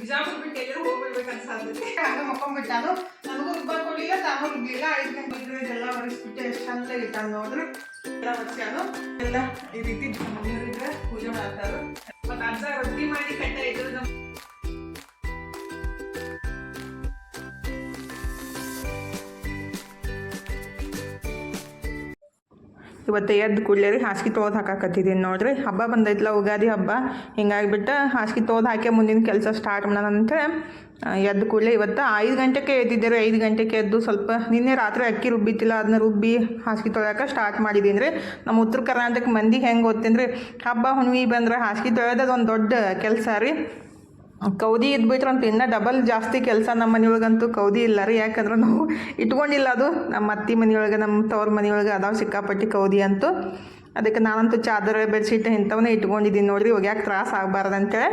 ಬಿಜಾಪುರ ಬಿಟ್ಟು ಎಲ್ಲರೂ ಹೋಗ್ಬಿಡ್ಬೇಕು ಅನ್ಸಾತೈತಿ ಹಂಗ ಮಕ್ಕೊಂಡ್ಬಿಟ್ಟಾನು ನನಗೂ ರುಬ್ಬಕ್ ಕೊಡ್ಲಿಲ್ಲ ತಾನು ರುಬ್ಲಿಲ್ಲ ಐದು ಗಂಟೆ ಇದ್ರೆ ಇದೆಲ್ಲ ಒರೆಸ್ಬಿಟ್ಟು ಎಷ್ಟು ಚಂದ ಇಟ್ಟಾನ ನೋಡ್ರಿ ಎಲ್ಲ ಒರೆಸ್ಯಾನು ಎಲ್ಲ ಈ ರೀತಿ ಮನೆಯವರಿಗೆ ಪೂಜೆ ಮಾಡ್ತಾರೆ ಮತ್ತೆ ಅಜ್ಜ ರೊಟ್ಟಿ ಮಾಡಿ ಕಟ್ಟ ಇದ್ರು ಇವತ್ತು ಎದ್ದು ಕೂಡ್ಲೇರಿ ಹಾಸಿಗೆ ತೋದು ಹಾಕಾಕತ್ತಿದ್ದೀನಿ ನೋಡ್ರಿ. ಹಬ್ಬ ಬಂದೈತಲ್ಲ ಉಗಾದಿ ಹಬ್ಬ. ಹಿಂಗಾಗಿಬಿಟ್ಟು ಹಾಸಿಗೆ ತೋದು ಹಾಕಿ ಮುಂದಿನ ಕೆಲಸ ಸ್ಟಾರ್ಟ್ ಮಾಡೋಣ ಅಂತ. ಎದ್ದು ಕೂಡಲೇ ಇವತ್ತು ಐದು ಗಂಟೆಗೆ ಎದ್ದಿದ್ದೆ ರೀ ಐದು ಗಂಟೆಗೆ ಎದ್ದು ಸ್ವಲ್ಪ ನಿನ್ನೆ ರಾತ್ರಿ ಅಕ್ಕಿ ರುಬ್ಬಿತ್ತಿಲ್ಲ ಅದನ್ನ ರುಬ್ಬಿ ಹಾಸಿಗೆ ತೊಳ್ಯಾಕ ಸ್ಟಾರ್ಟ್ ಮಾಡಿದ್ದೀನಿ ರೀ ನಮ್ಮ ಉತ್ತರ ಕರ್ನಾಟಕ ಮಂದಿ ಹೆಂಗೆ ಗೊತ್ತೇನು ರೀ ಹಬ್ಬ ಹುಣ್ಣಿಮೆ ಬಂದ್ರೆ ಹಾಸಿಗೆ ತೊಳೆಯೋದು ಒಂದು ದೊಡ್ಡ ಕೆಲಸ ರೀ. ಕೌದಿ ಇದ್ಬಿಟ್ರೆ ಅಂತ ಇನ್ನೂ ಡಬಲ್ ಜಾಸ್ತಿ ಕೆಲಸ ನಮ್ಮ ಮನೆಯೊಳಗಂತೂ ಕೌದಿ ಇಲ್ಲ ರೀ ಯಾಕಂದ್ರೆ ನಾವು ಇಟ್ಕೊಂಡಿಲ್ಲ ಅದು. ನಮ್ಮ ಅತ್ತಿ ಮನೆಯೊಳಗೆ ನಮ್ಮ ತವ್ರ ಮನೆಯೊಳಗೆ ಅದಾವ ಸಿಕ್ಕಾಪಟ್ಟಿ ಕೌದಿ ಅಂತೂ. ಅದಕ್ಕೆ ನಾನಂತೂ ಚಾದರ, ಬೆಡ್ಶೀಟ್ ಇಂಥವನ್ನೇ ಇಟ್ಕೊಂಡಿದ್ದೀನಿ ನೋಡ್ರಿ. ಯಾಕೆ ತ್ರಾಸ ಆಗಬಾರ್ದಂತೇಳಿ.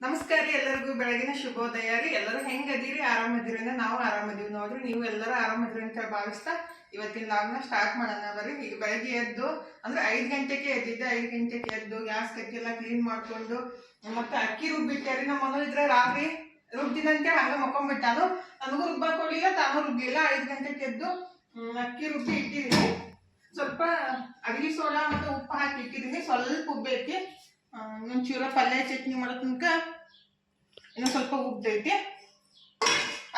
ನಮಸ್ಕಾರ ರೀ ಎಲ್ಲರಿಗೂ. ಬೆಳಗಿನ ಶುಭೋದಯ ರೀ. ಎಲ್ಲರೂ ಹೆಂಗದೀರಿ ಆರಾಮದಿರಿ ಅಂದ್ರೆ ನಾವು ಆರಾಮದೀವಿ ನೋಡ್ರಿ. ನೀವು ಎಲ್ಲರೂ ಆರಾಮದಿರಿ ಅಂತ ಭಾವಿಸ್ತಾ ಇವತ್ತಿನ ಲಾಗ್ನ ಸ್ಟಾರ್ಟ್ ಮಾಡೋಣ ಬರ್ರಿ. ಈಗ ಬೆಳಗ್ಗೆ ಎದ್ದು ಅಂದ್ರೆ ಐದು ಗಂಟೆಗೆ ಎದ್ದಿದ್ದೆ. ಐದು ಗಂಟೆಗೆ ಎದ್ದು ಗ್ಯಾಸ್ ಕಟ್ಟಿ ಎಲ್ಲ ಕ್ಲೀನ್ ಮಾಡ್ಕೊಂಡು ಮತ್ತೆ ಅಕ್ಕಿ ರುಬ್ಬಿಟ್ಟೆ. ರೀ ನಮ್ಮ ಮನೇಲಿ ಇದ್ರೆ ರಾತ್ರಿ ರುಬ್ಬಿನಂತೆ ಹಂಗ ಮಕ್ಕೊಂಡ್ಬಿಟ್ಟಾನು ನನಗೂ ರುಬ್ಬಕ್ ಹೋಗ್ಲಿಲ್ಲ, ತಾನು ರುಬ್ಲಿಲ್ಲ. ಐದು ಗಂಟೆಗೆ ಎದ್ದು ಅಕ್ಕಿ ರುಬ್ಬಿ ಇಟ್ಟಿದ್ದೀನಿ. ಸ್ವಲ್ಪ ಅಡಿಗೆ ಸೋಡಾ ಮತ್ತೆ ಉಪ್ಪು ಹಾಕಿ ಇಟ್ಟಿದ್ದೀನಿ. ಸ್ವಲ್ಪ ಉಬ್ಬೈತಿ ಒಂಚೂರ ಪಲ್ಯ ಚಟ್ನಿ ಮಾಡೋ ತನಕ ಇನ್ನು ಸ್ವಲ್ಪ ಉಬ್ದೈತಿ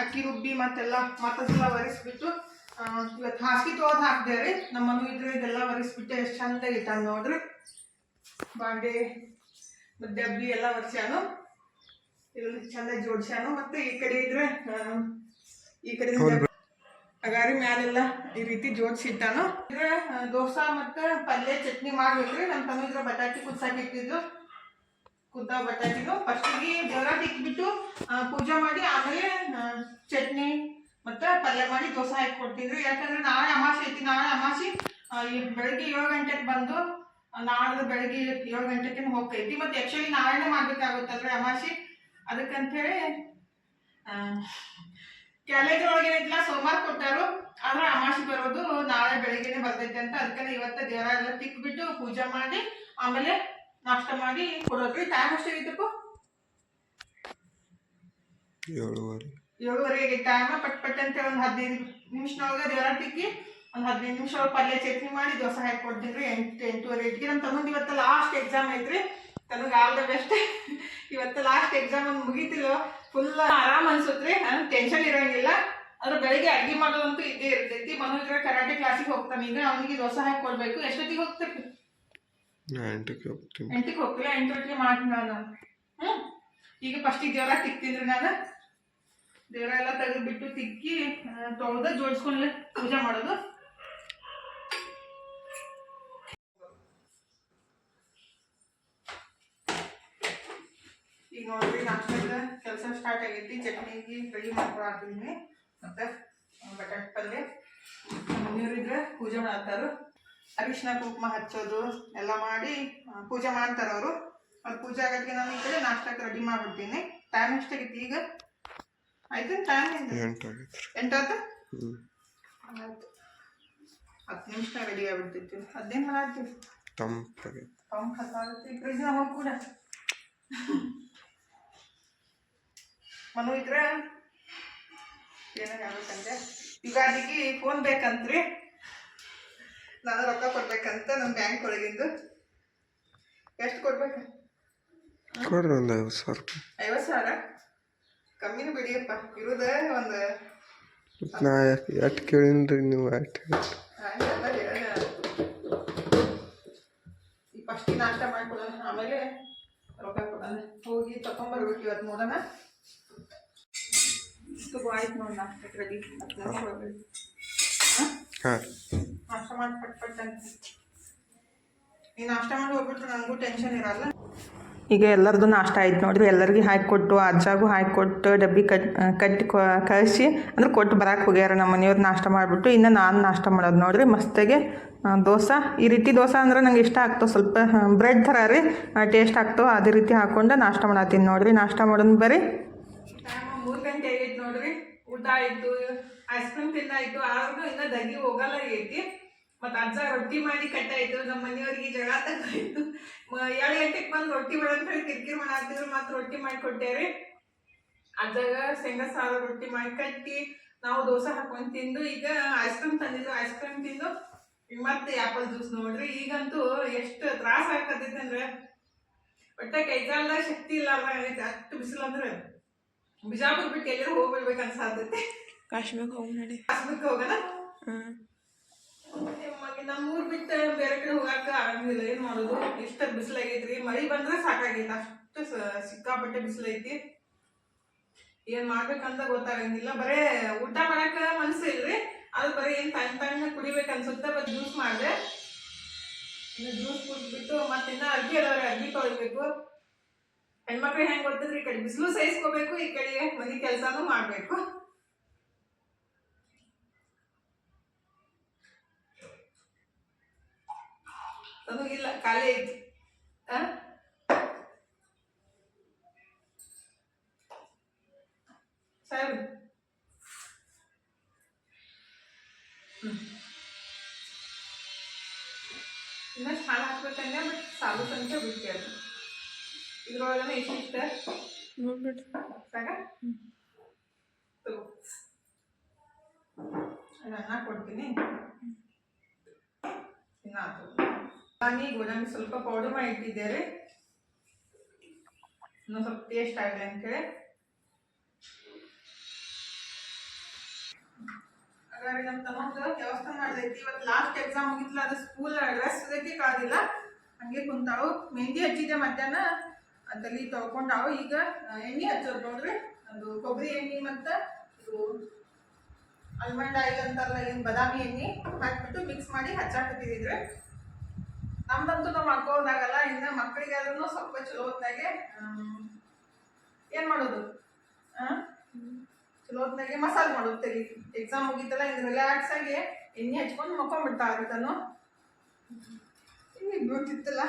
ಅಕ್ಕಿ ರುಬ್ಬಿ ಮತ್ತೆಲ್ಲ ಮತ್ತದೆಲ್ಲ ಒರೆಸ್ಬಿಟ್ಟು ಇವತ್ತು ಹಾಸಿಗೆ ತೋದ್ ಹಾಕ್ದೆ ರೀ. ನಮ್ಮ ಮನೆ ಇದ್ರೆ ಇದೆಲ್ಲ ಒರೆಸ್ಬಿಟ್ಟು. ಎಷ್ಟು ಚಂದ ಇಟ್ಟ ನೋಡ್ರಿ. ಬಾಂಡೆ. ಮತ್ತೆ ಡಬ್ಬಿ ಎಲ್ಲ ಒರೆಸ್ಯಾನು ಇಲ್ಲಿ ಚಂದ ಜೋಡ್ಸ್ಯಾನು. ಮತ್ತೆ ಈ ಕಡೆ ಇದ್ರೆ ಈ ಕಡೆ ಅಗಾರಿ ಮ್ಯಾಲೆಲ್ಲ ಈ ರೀತಿ ಜೋಡಿಸಿಟ್ಟಾನು. ಇದ್ರೆ ದೋಸೆ ಮತ್ತೆ ಪಲ್ಯ ಚಟ್ನಿ ಮಾಡ್ಬೇಕ್ರಿ. ನಮ್ಮ ತಮ್ಮ ಇದ್ರೆ ಬಟಾಟಿ ಕುದ್ಸಾಕಿಟ್ಟಿದ್ರು ಕುದ್ದ ಬಟಾಟಿದು ಫಸ್ಟಿಗೆ ಜೋರ ತಿಕ್ಬಿಟ್ಟು ಆ, ಪೂಜೆ ಮಾಡಿ ಆಮೇಲೆ ಚಟ್ನಿ ಮತ್ತೆ ಪಲ್ಯ ಮಾಡಿ ದೋಸೆ ಹಾಕಿ ಕೊಡ್ತಿದ್ರು. ಯಾಕಂದ್ರೆ ನಾಳೆ ಅಮಾಸಿ ಐತಿ ನಾಳೆ ಅಮಾಸಿ ಬೆಳಗ್ಗೆ ಏಳು ಗಂಟೆಗೆ ಬಂದು ನಾಳೆ ಬೆಳಗ್ಗೆ ಏಳು ಗಂಟೆಗೆ ಹೋಗ್ತೈತಿ. ಮತ್ತೆ ಆಕ್ಚುಲಿ ನಾಳೆನೇ ಮಾಡ್ಬೇಕಾಗುತ್ತಲ್ರಿ ಅಮಾಸಿ? ಅದಕ್ಕಂತೇಳಿ ಕ್ಯಾಲೆಂಡರ್ ಒಳಗೆ ಏನೈತಿಲ್ಲ ಸೋಮವಾರ ಕೊಟ್ಟಾರು. ಆದ್ರೆ ಅಮಾಸಿ ಬರೋದು ನಾಳೆ ಬೆಳಗ್ಗೆನೆ ಬರ್ತೈತೆ ಅಂತ. ಅದಕ್ಕೆ ಇವತ್ತ ದೇವರ ಎಲ್ಲ ತಿಕ್ಬಿಟ್ಟು ಪೂಜೆ ಮಾಡಿ ಆಮೇಲೆ ನಾಷ್ಟ ಮಾಡಿ ಕೊಡೋದ್ರಿ. ಟೈಮ್ ಎಷ್ಟಾಗಿತ್ತಪ್ಪ ಏಳುವರೆ. ಏಳುವರೆಗೆ ಟೈಮ್ ಪಟ್ ಪಟ್ ಅಂತ ಒಂದು ಹದಿನೈದು ನಿಮಿಷನೊಳಗೆ ದೇವರ ತಿಕ್ಕಿ ಒಂದು ಹದಿನೈದು ನಿಮಿಷ ಒಳಗೆ ಪಲ್ಯ ಚಟ್ನಿ ಮಾಡಿ ದೋಸೆ ಹಾಕಿ ಕೊಡ್ತೀನಿ ಎಂಟು ಎಂಟೂವರೆ ಇಟ್ಗೆ ನಮ್ಮ ತಮ್ಮಂದು ಇವತ್ತು ಲಾಸ್ಟ್ ಎಕ್ಸಾಮ್ ಐತ್ರಿ. ತನಗೆ ಆಲ್ ದ ಬೆಸ್ಟ್ ಇವತ್ತು ಲಾಸ್ಟ್ ಎಕ್ಸಾಮ್ ಒಂದು ಮುಗೀತಿಲ್ಲ ಫುಲ್ ಆರಾಮ್ ಅನ್ಸುತ್ರಿ ಟೆನ್ಷನ್ ಇರಂಗಿಲ್ಲ. ಆದ್ರೆ ಬೆಳಿಗ್ಗೆ ಅಡ್ಗೆ ಮಾಡೋದಂತೂ ಇದ್ದೇ ಇರ್ತೈತಿ. ಮನೋಜ್ರ ಕರಾಟೆ ಕ್ಲಾಸಿಗೆ ಹೋಗ್ತಾನೆ. ಈಗ ಅವನಿಗೆ ದೋಸೆ ಹಾಕಿ ಕೊಡ್ಬೇಕು. ಎಷ್ಟೊತ್ತಿಗೆ ಹೋಗ್ತೀರಿ? ಎಂಟಕ್ಕೆ ಹೋಗ್ತೀನಿ. ಎಂಟಕ್ಕೆ ಹೋಗ್ತಿಲ್ಲ ಎಂಟೊಟ್ಟಿಗೆ ಮಾಡ್ತೀನಿ ನಾನು. ಹ್ಞೂ ಈಗ ಫಸ್ಟಿಗೆ ದೇವರ ತಿಕ್ತಿದ್ರು ನಾನು. ದೇವರ ಎಲ್ಲ ತೆಗೆದುಬಿಟ್ಟು ತಿಕ್ಕಿ ತೊಳೆದ ಜೋಡಿಸ್ಕೊಂಡ್ಲೆ ಪೂಜೆ ಮಾಡೋದು ಈಗ ನೋಡ್ರಿ ನಾಷ್ಟದ ಕೆಲಸ ಸ್ಟಾರ್ಟ್ ಆಗೈತಿ ಚಟ್ನಿಗೆ ರೆಡಿ ಮಾಡ್ಕೊಳತ್ತಿದ್ದೀನಿ ಮತ್ತೆ ಬಟಾಟೆ ಪಲ್ಯ ನೀರಿದ್ರೆ ಪೂಜೆ ಮಾಡ್ತಾರ ಅರಿಶಿನ ಕುಂಕುಮ ಹಚ್ಚೋದು ಎಲ್ಲ ಮಾಡಿ ಪೂಜೆ ಮಾಡ್ತಾರೆ ಅವರು ಅವ್ರು ಪೂಜೆ ಆಗೋದಕ್ಕೆ ನಾನು ಈ ಕಡೆ ನಾಷ್ಟಕ್ಕೆ ರೆಡಿ ಮಾಡ್ಬಿಡ್ತೀನಿ ಟೈಮ್ ಎಷ್ಟಾಗೈತಿ ಈಗ ಆಯ್ತು ಟೈಮ್ ಎಂಟಾಯ್ತು ಆಯ್ತು ಹತ್ತು ನಿಮಿಷ ರೆಡಿ ಆಗ್ಬಿಡ್ತೈತಿ ಅದೇನು ಮನೆಯ ಆಯ್ತು ಹತ್ತಾಗುತ್ತೆ ಹೋಗಿ ಕೂಡ ಮನು ಇದ್ರೆ ಈಗ ಯುಗಾದಿಗೆ ಫೋನ್ ಬೇಕಂತ್ರಿ. ನಾನು ರೊಕ್ಕ ಕೊಡ್ಬೇಕಂತ ನಮ್ಮ ಬ್ಯಾಂಕ್ ಒಳಗಿಂದು. ಎಷ್ಟು ಕೊಡ್ಬೇಕು? ಕೊಡ್ರಿ ಒಂದು ಐವತ್ತು ಸಾವಿರ ಐವತ್ತು ಸಾವಿರ? ಕಮ್ಮಿನೂ ಬಿಡಿಯಪ್ಪ. ಇರೋದ ಒಂದು ನಾ ಎಷ್ಟು ಕೇಳೀನಿ ನೀವು ಎಷ್ಟು ಹಂಗೆಲ್ಲ ಹೇಳ ಈ ಫಸ್ಟ್ ನಾಷ್ಟ ಮಾಡ್ಕೊಡೋಣ. ಆಮೇಲೆ ರೊಕ್ಕ ಕೊಡೋಣ. ಹೋಗಿ ತಕೊಂಬರ್ಬೇಕು ಇವತ್ತು ನೋಡೋಣ. ಆಯ್ತು ನೋಡಿ ನಾಷ್ಟಕ್ಕೆ ರೆಡಿ ಹತ್ತು ನಿಮಿಷ ಒಳಗೆ ಹಾಂ ನಾಷ್ಟ ಮಾಡಿ ಪಟ್ ಪಟ್ ಅಂತ ನಾಷ್ಟ ಮಾಡಿ ಹೋಗ್ಬಿಟ್ರೆ ನನಗೂ ಟೆನ್ಷನ್ ಇರಲ್ಲ ಈಗ ಎಲ್ಲರದು ನಾಷ್ಟ ಆಯ್ತು ನೋಡ್ರಿ ಎಲ್ಲರಿಗೆ ಹಾಕಿಕೊಟ್ಟು ಅಜ್ಜಾಗೂ ಹಾಕಿಕೊಟ್ಟು ಡಬ್ಬಿ ಕಟ್ ಕಟ್ಟಿ ಕಳಿಸಿ ಅಂದ್ರೆ ಕೊಟ್ಟು ಬರಕ್ಕೆ ಹೋಗ್ಯಾರ ನಮ್ಮ ಮನೆಯವ್ರು ನಾಷ್ಟ ಮಾಡಿಬಿಟ್ಟು ಇನ್ನು ನಾನು ನಾಷ್ಟ ಮಾಡೋದು ನೋಡ್ರಿ ಮಸ್ತಾಗೆ ದೋಸೆ. ಈ ರೀತಿ ದೋಸೆ ಅಂದ್ರೆ ನಂಗೆ ಇಷ್ಟ ಆಗ್ತವೆ ಸ್ವಲ್ಪ ಬ್ರೆಡ್ ಥರ ರೀ ಟೇಸ್ಟ್ ಆಗ್ತವೆ ಅದೇ ರೀತಿ ಹಾಕ್ಕೊಂಡು ನಾಷ್ಟ ಮಾಡತ್ತೀನಿ ನೋಡ್ರಿ ನಾಷ್ಟ ಮಾಡೋದು ಮೂರು ಗಂಟೆ ಆಗೈತಿ ನೋಡ್ರಿ. ಊಟ ಆಯ್ತು ಐಸ್ ಕ್ರೀಮ್ ತಿನ್ನಾಯ್ತು ಆದ್ರೂ ಇನ್ನ ದಗಿ ಹೋಗಲ್ಲ ಐತಿ ಮತ್ತ ಅಜ್ಜ ರೊಟ್ಟಿ ಮಾಡಿ ಕಟ್ಟಾಯ್ತು ನಮ್ಮ ಮನೆಯವ್ರಿಗೆ ಜಗಳ ತಗಾಯ್ತು ಏಳು ಗಂಟೆಗೆ ಬಂದು ರೊಟ್ಟಿ ಮಾಡೋದ್ ಕಿರಿಕಿರಿ ಮಾಡಾತಿದ್ರು ಮತ್ತೆ ರೊಟ್ಟಿ ಮಾಡಿ ಕೊಟ್ಟೇರಿ. ಅಜ್ಜಾಗ ಶೇಂಗ ಸಾರು ರೊಟ್ಟಿ ಮಾಡಿ ಕಟ್ಟಿ, ನಾವು ದೋಸೆ ಹಾಕೊಂಡು ತಿಂದು, ಈಗ ಐಸ್ ಕ್ರೀಮ್ ತಂದಿದ್ದು ಐಸ್ ಕ್ರೀಮ್ ತಿಂದು, ಮತ್ತೆ ಆಪಲ್ ಜ್ಯೂಸ್ ನೋಡ್ರಿ. ಈಗಂತೂ ಎಷ್ಟು ತ್ರಾಸ ಆಗ್ತದೈತೆ ಅಂದ್ರೆ, ಒಟ್ಟೆ ಕೈಕಾಲ ಶಕ್ತಿ ಇಲ್ಲ ಅಷ್ಟು ಬಿಸಿಲು ಅಂದ್ರೆ ಬಿಜಾಪುರ ಬಿಟ್ಟು ಎಲ್ಲರೂ ಹೋಗ್ಬಿಡ್ಬೇಕು ಅನ್ಸಾತೈತಿ ಕಾಶ್ಮೀರ್ಗೆ ಹೋಗಿ ನೋಡಿ. ಕಾಶ್ಮೀರಕ್ಕೆ ಹೋಗಲ್ಲ ನಮ್ಮೂರ್ ಬಿಟ್ಟು ಬೇರೆ ಕಡೆ ಹೋಗಾಕ ಆಗಂಗಿಲ್ಲ ಏನ್ ಮಾಡೋದು? ಎಷ್ಟ ಬಿಸಿಲಾಗೈತ್ರಿ? ಮಳಿ ಬಂದ್ರೆ ಸಾಕಾಗೈತಿ. ಅಷ್ಟು ಸಿಕ್ಕಾಪಟ್ಟೆ ಬಿಸಿಲೈತಿ. ಏನ್ ಮಾಡ್ಬೇಕಂತ ಗೊತ್ತಾಗಂಗಿಲ್ಲ. ಬರೇ ಊಟ ಮಾಡಕ ಮನ್ಸ ಇಲ್ರಿ. ಅದು ಬರೀ ಏನ್ ತಣ್ಣ ತಣ್ಣ ಕುಡಿಬೇಕು ಅನ್ಸುತ್ತೆ ಬಟ್ ಜ್ಯೂಸ್ ಮಾಡ್ದೆ. ಇನ್ನು ಜ್ಯೂಸ್ ಕುಡಿದ್ಬಿಟ್ಟು ಮತ್ತೆ ಇನ್ನ ಅರ್ಬಿ ಅದಾವ್ರಿ. ಅರ್ಬಿ ತೊಳಿಬೇಕು. ಹೆಣ್ಮಕ್ಳಿಗೆ ಹೆಂಗ್ ಗೊತ್ತದ್ರಿ ಈ ಕಡೆ ಬಿಸಿಲು ಸಹಿಸ್ಕೋಬೇಕು, ಈ ಕಡೆ ಮನಿ ಕೆಲ್ಸಾನು ಮಾಡ್ಬೇಕು ನನಗಿಲ್ಲ ಖಾಲಿ ಐತಿ ಆ? ಸಾಹೇಬ್ ಹ್ಮ್. ಇನ್ನಷ್ಟು ಹಾಲು ಹಾಕ್ಬೇಕಂದ್ರೆ ಬಟ್ ಸಾಲು ಸಂಖ್ಯೆ ಬಿಟ್ಟೆ ಅದು ಇದ್ರೊಳಗನೆ ಇಷ್ಟಿಷ್ಟ ನೋಡ್ಬಿಡ್ರಿ ಸಾಕ ತಗೋ ಅನ್ನ ಕೊಡ್ತೀನಿ ತಿನ್ನಾತು ಬನ್ನಿ ಗೋಡಂಬಿ ಸ್ವಲ್ಪ ಪೌಡರ್ ಮಾಡಿ ಇಟ್ಟಿದ್ದಾರೆ ಇನ್ನೊಂದು ಸ್ವಲ್ಪ ಟೇಸ್ಟ್ ಆಗಲಿ ಅಂತೇಳಿ ಹಾಗಾಗಿ ನಮ್ಮ ತಮ್ಮಂದು ವ್ಯವಸ್ಥೆ ಮಾಡ್ದೈತಿ ಇವತ್ತು ಲಾಸ್ಟ್ ಎಕ್ಸಾಮ್ ಮುಗಿತ್ಲ ಅದು ಸ್ಕೂಲ್ ಡ್ರೆಸ್ ಇದಕ್ಕೆ ಕಾದಿಲ್ಲ ಹಂಗೆ ಕುಂತಾವು ಮೆಹಂದಿ ಹಚ್ಚಿದೆ ಮಧ್ಯಾಹ್ನ ಆ ತಲೆ ನಾವು ಈಗ ಎಣ್ಣೆ ಹಚ್ಚೋದು ನೋಡ್ರಿ. ಅದು ಕೊಬ್ಬರಿ ಎಣ್ಣೆ ಮತ್ತು ಇದು ಆಲ್ಮಂಡ್ ಆಯಿಲ್ ಅಂತಾರಲ್ಲ ಏನು ಬದಾಮಿ ಎಣ್ಣೆ ಹಾಕ್ಬಿಟ್ಟು ಮಿಕ್ಸ್ ಮಾಡಿ ಹಚ್ಚಾಕತ್ತಿದ್ರಿ ನಮ್ದಂತೂ ನಾವು ಮಾಡ್ಕೋದಾಗಲ್ಲ ಇನ್ನು ಮಕ್ಕಳಿಗಾದ್ರೂ ಸ್ವಲ್ಪ ಚಲೋ ಹೊತ್ತಾಗೆ ಏನು ಮಾಡೋದು? ಚಲೋ ಹೊತ್ತಾಗೆ ಮಸಾಲೆ ಮಾಡೋದು ತೆಗಿ ಎಕ್ಸಾಮ್ ಮುಗೀತಲ್ಲ, ಇನ್ನು ರಿಲ್ಯಾಕ್ಸ್ ಆಗಿ ಎಣ್ಣೆ ಹಚ್ಕೊಂಡು ಮಕ್ಕೊಂಡ್ಬಿಡ್ತಾ ಇಲ್ಲಿ ಬೀಳ್ತಿತ್ತಲ್ಲ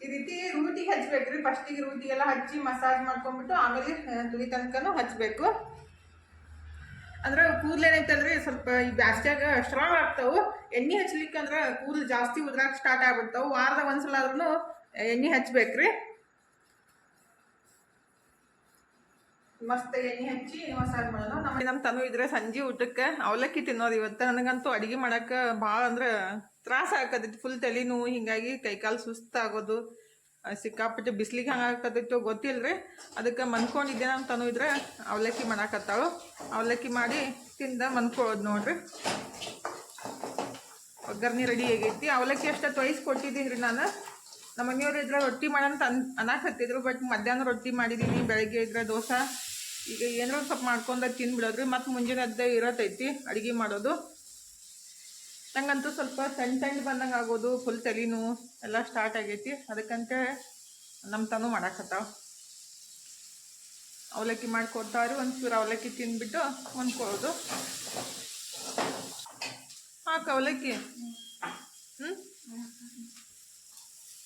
ಈ ರೀತಿ ರೂಟಿಗೆ ಹಚ್ಬೇಕ್ರಿ ಫಸ್ಟಿಗೆ ರೂಟಿಗೆಲ್ಲ ಹಚ್ಚಿ ಮಸಾಜ್ ಮಾಡ್ಕೊಂಡ್ಬಿಟ್ಟು ಆಮೇಲೆ ತುಳಿ ತನಕನೂ ಹಚ್ಚಬೇಕು ಅಂದ್ರೆ ಕೂದಲು ಏನೈತಲ್ರಿ ಸ್ವಲ್ಪ ಈ ಬ್ಯಾಸ್ಗ್ಯಾಗ ಸ್ಟ್ರಾಂಗ್ ಆಗ್ತಾವು. ಎಣ್ಣೆ ಹಚ್ಲಿಕ್ಕೆ ಅಂದ್ರೆ ಕೂದಲು ಜಾಸ್ತಿ ಉದ್ರಾಕ್ ಸ್ಟಾರ್ಟ್ ಆಗ್ಬಿಡ್ತಾವು. ವಾರದ ಒಂದ್ಸಲ ಆದ್ರೂ ಎಣ್ಣೆ ಹಚ್ಬೇಕ್ರಿ. ಮಸ್ತ್ ಎಣ್ಣೆ ಹಚ್ಚಿ ಮಸಾಜ್ ಮಾಡೋದು ನಮ್ಮ ನಮ್ಮ ತನು ಇದ್ರೆ ಸಂಜೆ ಊಟಕ್ಕೆ ಅವಲಕ್ಕಿ ತಿನ್ನೋದು ಇವತ್ತು. ನನಗಂತೂ ಅಡುಗೆ ಮಾಡಕ್ಕೆ ಭಾಳ ಅಂದ್ರೆ ತ್ರಾಸ ಆಕತೈತಿ ಫುಲ್ ತಲೆ ನೋವು ಹಿಂಗಾಗಿ ಕೈಕಾಲು ಸುಸ್ತಾಗೋದು ಸಿಕ್ಕಾಪಟ್ಟೆ ಬಿಸಿಲಿಗೆ ಹಂಗೆ ಆಗಕತ್ತೈತೋ ಗೊತ್ತಿಲ್ರಿ. ಅದಕ್ಕೆ ಮನ್ಕೊಂಡಿದ್ದೆ ನಮ್ಮ ಇದ್ರೆ ಅವಲಕ್ಕಿ ಮಾಡಾಕತ್ತಾಳು. ಅವಲಕ್ಕಿ ಮಾಡಿ ತಿಂದ ಮನ್ಕೊಳ್ಳೋದು ನೋಡ್ರಿ. ಒಗ್ಗರ್ನಿ ರೆಡಿ ಆಗೈತಿ. ಅವಲಕ್ಕಿ ಅಷ್ಟೇ ತೊಯ್ಸಿ ಕೊಟ್ಟಿದ್ದೀನಿ ರೀ ನಾನು. ನಮ್ಮ ಮನೆಯವ್ರು ಇದ್ರೆ ರೊಟ್ಟಿ ಮಾಡಂತ ಅನ್ ಹತ್ತಿದ್ರು ಬಟ್ ಮಧ್ಯಾಹ್ನ ರೊಟ್ಟಿ ಮಾಡಿದ್ದೀನಿ ಬೆಳಗ್ಗೆ ಇದ್ರೆ ದೋಸೆ. ಈಗ ಏನಾರು ಸ್ವಲ್ಪ ಮಾಡ್ಕೊಂಡ ತಿಂದ್ಬಿಡೋದ್ರಿ, ಮತ್ತು ಮುಂಜಾನೆ ಅದ್ದೇ ಇರತೈತಿ, ಅಡುಗೆ ಮಾಡೋದು. ನಂಗಂತೂ ಸ್ವಲ್ಪ ಸಣ್ಣ ಸಣ್ಣ ಬಂದಂಗೆ ಆಗೋದು ಫುಲ್ ತಲೆನೂ ಎಲ್ಲ ಸ್ಟಾರ್ಟ್ ಆಗೈತಿ. ಅದಕ್ಕಂತೆ ನಮ್ಮ ತನು ಮಾಡಾಕತ್ತಾವ. ಅವಲಕ್ಕಿ ಮಾಡಿಕೊಡ್ತಾವ್ರಿ ಚೂರು ಅವಲಕ್ಕಿ ತಿಂದ್ಬಿಟ್ಟು ಹೊಂದ್ಕೊಳ್ಳೋದು. ಹಾಕ ಅವಲಕ್ಕಿ. ಹ್ಞೂ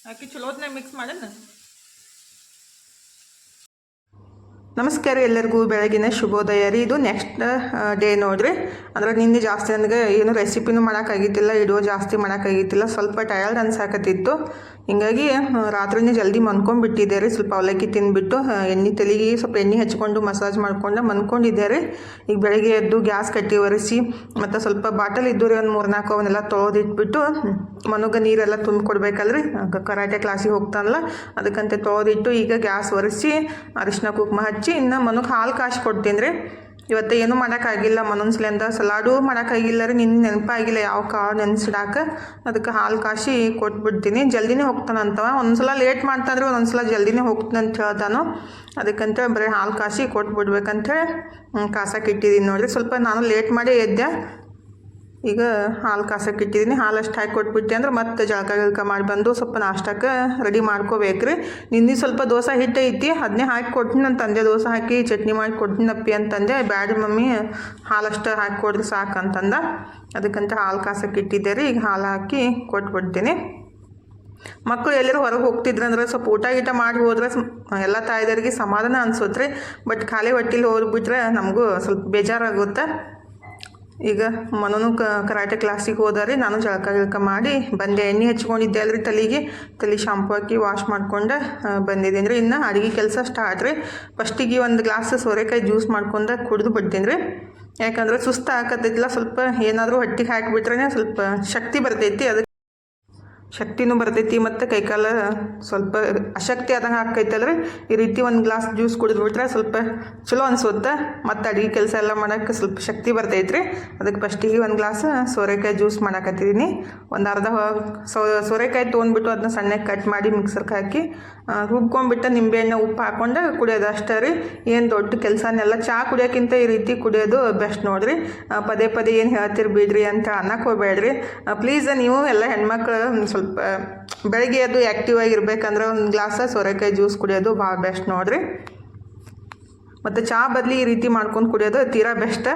ಹಾಕಿ ಚಲೋತ್ನಾಗ ಮಿಕ್ಸ್ ಮಾಡೋಣ ನಮಸ್ಕಾರ ಎಲ್ಲರಿಗೂ, ಬೆಳಗಿನ ಶುಭೋದಯ ರೀ ಇದು ನೆಕ್ಸ್ಟ್ ಡೇ ನೋಡ್ರಿ. ಅಂದ್ರೆ ನಿನ್ನೆ ಜಾಸ್ತಿ ನನಗೆ ಏನು ರೆಸಿಪಿನೂ ಮಾಡೋಕ್ಕಾಗಿದ್ದಿಲ್ಲ ಇಡೋ ಜಾಸ್ತಿ ಮಾಡೋಕ್ಕಾಗಿದ್ದಿಲ್ಲ. ಸ್ವಲ್ಪ ಟಯರ್ಡ್ ಅನ್ಸಾಕತ್ತಿತ್ತು. ಹಿಂಗಾಗಿ ರಾತ್ರಿನೇ ಜಲ್ದಿ ಮನ್ಕೊಂಡ್ಬಿಟ್ಟಿದ್ದೆ ರೀ ಸ್ವಲ್ಪ ಅವಲಕ್ಕಿ ತಿಂದ್ಬಿಟ್ಟು ಎಣ್ಣೆ ತಲೆಗೆ ಸ್ವಲ್ಪ ಎಣ್ಣೆ ಹಚ್ಕೊಂಡು ಮಸಾಜ್ ಮಾಡ್ಕೊಂಡು ಮನ್ಕೊಂಡಿದ್ದೆ ರೀ ಈಗ ಬೆಳಗ್ಗೆ ಎದ್ದು ಗ್ಯಾಸ್ ಕಟ್ಟಿ ಒರೆಸಿ, ಮತ್ತು ಸ್ವಲ್ಪ ಬಾಟಲ್ ಇದ್ದು ರೀ ಒಂದು ಮೂರ್ನಾಲ್ಕು ಅವನ್ನೆಲ್ಲ ತೊಳೆದಿಟ್ಬಿಟ್ಟು, ಮನುಗ ನೀರೆಲ್ಲ ತುಂಬಿಕೊಡ್ಬೇಕಲ್ರಿ ಕರಾಟೆ ಕ್ಲಾಸಿಗೆ ಹೋಗ್ತಾನಲ್ಲ, ಅದಕ್ಕಂತೆ ತೊಳೆದಿಟ್ಟು ಈಗ ಗ್ಯಾಸ್ ಒರೆಸಿ ಅರಿಶಿನ ಕುಂಕುಮ ಹಚ್ಚಿ, ಇನ್ನು ಮನಗೆ ಹಾಲು ಕಾಶಿ ಕೊಡ್ತೀನಿ ರೀ ಇವತ್ತು ಏನೂ ಮಾಡೋಕ್ಕಾಗಿಲ್ಲ. ಮನೊಂದ್ಸಲಿಂದ ಸಲಾಡು ಮಾಡೋಕ್ಕಾಗಿಲ್ಲ ರೀ ನಿನ್ನ ನೆನಪಾಗಿಲ್ಲ ಯಾವ ಕಾಳು ನೆನೆಸಿಡಾಕ. ಅದಕ್ಕೆ ಹಾಲು ಕಾಶಿ ಕೊಟ್ಬಿಡ್ತೀನಿ. ಜಲ್ದಿನೇ ಹೋಗ್ತಾನಂತವ. ಒಂದ್ಸಲ ಲೇಟ್ ಮಾಡ್ತಾನ್ರಿ ಒಂದೊಂದ್ಸಲ ಜಲ್ದಿನೇ ಹೋಗ್ತಾನೆ ಅಂತ ಹೇಳ್ತಾನು. ಅದಕ್ಕಂತ ಬರೀ ಹಾಲು ಕಾಶಿ ಕೊಟ್ಬಿಡ್ಬೇಕಂತೇಳಿ ಹೇಳಿ ಕಾಸಕ್ಕೆ ಇಟ್ಟಿದ್ದೀನಿ ನೋಡಿರಿ. ಸ್ವಲ್ಪ ನಾನು ಲೇಟ್ ಮಾಡಿ ಎದ್ದೆ. ಈಗ ಹಾಲು ಕಾಸಕ್ಕೆ ಇಟ್ಟಿದ್ದೀನಿ. ಹಾಲು ಅಷ್ಟು ಹಾಕಿ ಕೊಟ್ಬಿಟ್ಟೆ ಅಂದ್ರೆ ಮತ್ತೆ ಜಳಕ ಗಿಳಕ ಮಾಡಿ ಬಂದು ಸ್ವಲ್ಪ ನಾಷ್ಟಕ್ಕೆ ರೆಡಿ ಮಾಡ್ಕೋಬೇಕ್ರಿ ನಿನ್ನೆ ಸ್ವಲ್ಪ ದೋಸೆ ಹಿಟ್ಟೆ ಐತಿ ಅದನ್ನೇ ಹಾಕಿ ಕೊಟ್ಟಿನಿ ನನ್ನ ತಂದೆ ದೋಸೆ ಹಾಕಿ ಚಟ್ನಿ ಮಾಡಿ ಕೊಟ್ಟಿನಪ್ಪಿ ಅಂತಂದೆ. ಬ್ಯಾಡ ಮಮ್ಮಿ ಹಾಲಷ್ಟು ಹಾಕಿ ಕೊಡ್ರಿ ಸಾಕು ಅಂತಂದ. ಅದಕ್ಕಂತ ಹಾಲು ಕಾಸಕ್ಕೆ ಇಟ್ಟಿದ್ದೆ ರೀ. ಈಗ ಹಾಲು ಹಾಕಿ ಕೊಟ್ಬಿಡ್ತೀನಿ. ಮಕ್ಕಳು ಎಲ್ಲರೂ ಹೊರಗೆ ಹೋಗ್ತಿದ್ರು ಅಂದ್ರೆ ಸ್ವಲ್ಪ ಊಟ ಗೀಟ ಮಾಡಿ ಹೋದ್ರೆ ಎಲ್ಲ ತಾಯಿದರಿಗೆ ಸಮಾಧಾನ ಅನ್ಸುತ್ತೆ ರೀ. ಬಟ್ ಖಾಲಿ ಹೊಟ್ಟಿಲಿ ಹೋಗ್ಬಿಟ್ರೆ ನಮಗೂ ಸ್ವಲ್ಪ ಬೇಜಾರಾಗುತ್ತೆ. ಈಗ ಮನೋನು ಕ, ಕರಾಟೆ ಕ್ಲಾಸಿಗೆ ಹೋದಾರಿ. ನಾನು ಜಳಕ ಗಿಳಕ ಮಾಡಿ ಬಂದೆ. ಎಣ್ಣೆ ಹಚ್ಕೊಂಡಿದ್ದೆ ಅಲ್ರಿ ತಲೆಗೆ. ತಲೆ ಶಾಂಪು ಹಾಕಿ ವಾಶ್ ಮಾಡ್ಕೊಂಡು ಬಂದಿದ್ದೀನಿ ರೀ ಇನ್ನು ಅಡುಗೆ ಕೆಲಸ ಸ್ಟಾರ್ಟ್ ರೀ. ಫಸ್ಟಿಗೆ ಒಂದು ಗ್ಲಾಸ್ ಸೋರೆಕಾಯಿ ಜ್ಯೂಸ್ ಮಾಡ್ಕೊಂಡು ಕುಡಿದು ಬಿಡ್ತೀನಿ ರೀ. ಯಾಕಂದ್ರೆ ಸುಸ್ತು ಹಾಕತ್ತೈತಿಲ್ಲ ಸ್ವಲ್ಪ ಏನಾದರೂ ಹೊಟ್ಟಿಗೆ ಹಾಕಿಬಿಟ್ರೆ ಸ್ವಲ್ಪ ಶಕ್ತಿ ಬರ್ತೈತಿ. ಅದಕ್ಕೆ ಶಕ್ತಿನೂ ಬರ್ತೈತಿ ಮತ್ತು ಕೈಕಾಲ ಸ್ವಲ್ಪ ಅಶಕ್ತಿ ಆದಂಗೆ ಆಕೈತಲ್ರಿ ಈ ರೀತಿ ಒಂದು ಗ್ಲಾಸ್ ಜ್ಯೂಸ್ ಕುಡಿದ್ಬಿಟ್ರೆ ಸ್ವಲ್ಪ ಚಲೋ ಅನ್ಸುತ್ತೆ. ಮತ್ತು ಅಡುಗೆ ಕೆಲಸ ಎಲ್ಲ ಮಾಡೋಕ್ಕೆ ಸ್ವಲ್ಪ ಶಕ್ತಿ ಬರ್ತೈತ್ರಿ. ಅದಕ್ಕೆ ಫಸ್ಟಿಗೆ ಒಂದು ಗ್ಲಾಸ್ ಸೋರೆಕಾಯಿ ಜ್ಯೂಸ್ ಮಾಡಾಕತ್ತಿದ್ದೀನಿ ಒಂದು ಅರ್ಧ ಸೋರೆಕಾಯಿ ತೊಗೊಂಡ್ಬಿಟ್ಟು ಅದನ್ನ ಸಣ್ಣಗೆ ಕಟ್ ಮಾಡಿ ಮಿಕ್ಸರ್ಗೆ ಹಾಕಿ ರುಬ್ಕೊಂಡ್ಬಿಟ್ಟು ನಿಂಬೆಹಣ್ಣು ಉಪ್ಪು ಹಾಕ್ಕೊಂಡು ಕುಡಿಯೋದು ಅಷ್ಟೇ ರೀ. ಏನು ದೊಡ್ಡ ಕೆಲಸನೆಲ್ಲ ಚಹಾ ಕುಡಿಯೋಕ್ಕಿಂತ ಈ ರೀತಿ ಕುಡಿಯೋದು ಬೆಸ್ಟ್ ನೋಡಿರಿ. ಪದೇ ಪದೇ ಏನು ಹೇಳ್ತೀರಿ ಬಿಡ್ರಿ ಅಂತ ಅನ್ನಕ್ಕೆ ಹೋಗ್ಬೇಡ್ರಿ. ಪ್ಲೀಸ್ ನೀವು ಎಲ್ಲ ಹೆಣ್ಮಕ್ಳು ಸ್ವಲ್ಪ, ಬೆಳಗ್ಗೆ ಅದು ಆ್ಯಕ್ಟಿವ್ ಆಗಿರ್ಬೇಕಂದ್ರೆ ಒಂದು ಗ್ಲಾಸ ಸೋರೆಕಾಯಿ ಜ್ಯೂಸ್ ಕುಡಿಯೋದು ಭಾಳ ಬೆಸ್ಟ್ ನೋಡಿರಿ. ಮತ್ತು ಚಹಾ ಬದಲಿ ಈ ರೀತಿ ಮಾಡ್ಕೊಂಡು ಕುಡಿಯೋದು ತೀರಾ ಬೆಸ್ಟ್.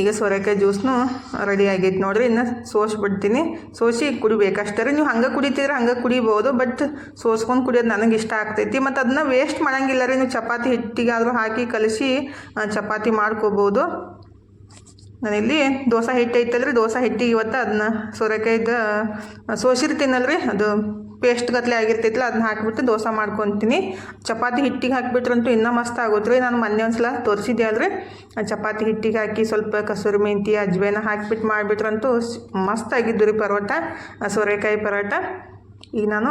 ಈಗ ಸೋರೆಕಾಯಿ ಜ್ಯೂಸ್ನು ರೆಡಿ ಆಗೈತೆ ನೋಡ್ರಿ, ಇನ್ನು ಸೋಸ್ಬಿಡ್ತೀನಿ. ಸೋಸಿ ಕುಡಿಬೇಕಷ್ಟೇ ನೀವು ಹಂಗೆ ಕುಡಿತಿದ್ರೆ ಹಂಗೆ ಕುಡಿಬೋದು ಬಟ್ ಸೋಸ್ಕೊಂಡು ಕುಡಿಯೋದು ನನಗೆ ಇಷ್ಟ ಆಗ್ತೈತಿ. ಮತ್ತು ಅದನ್ನ ವೇಸ್ಟ್ ಮಾಡೋಂಗಿಲ್ಲ ರೀ, ನೀವು ಚಪಾತಿ ಹಿಟ್ಟಿಗಾದರೂ ಹಾಕಿ ಕಲಸಿ ಚಪಾತಿ ಮಾಡ್ಕೋಬೋದು. ನಾನಿಲ್ಲಿ ದೋಸೆ ಹಿಟ್ಟು ಐತಲ್ರಿ, ದೋಸೆ ಹಿಟ್ಟಿಗೆ ಇವತ್ತು ಅದನ್ನ ಸೋರೆಕಾಯ್ದು ಸೋಸಿರ್ತೀನಲ್ರಿ, ಅದು ಪೇಸ್ಟ್ ಗತ್ಲೆ ಆಗಿರ್ತೈತಲ್ಲ ಅದನ್ನ ಹಾಕಿಬಿಟ್ಟು ದೋಸೆ ಮಾಡ್ಕೊತೀನಿ. ಚಪಾತಿ ಹಿಟ್ಟಿಗೆ ಹಾಕಿಬಿಟ್ರಂತೂ ಇನ್ನೂ ಮಸ್ತ್ ಆಗುತ್ತೆ ನಾನು ಮೊನ್ನೆ ಒಂದ್ಸಲ ತೋರಿಸಿದ್ದೆ ಅಲ್ರಿ ಚಪಾತಿ ಹಿಟ್ಟಿಗೆ ಹಾಕಿ ಸ್ವಲ್ಪ ಕಸೂರಿ ಮೆಂತಿ ಅಜ್ವೇನ ಹಾಕಿಬಿಟ್ಟು ಮಾಡಿಬಿಟ್ರಂತೂ ಮಸ್ತ್ ಆಗಿದ್ದು ರೀ ಪರೋಟ ಸೋರೆಕಾಯಿ ಪರೋಟ. ಈಗ ನಾನು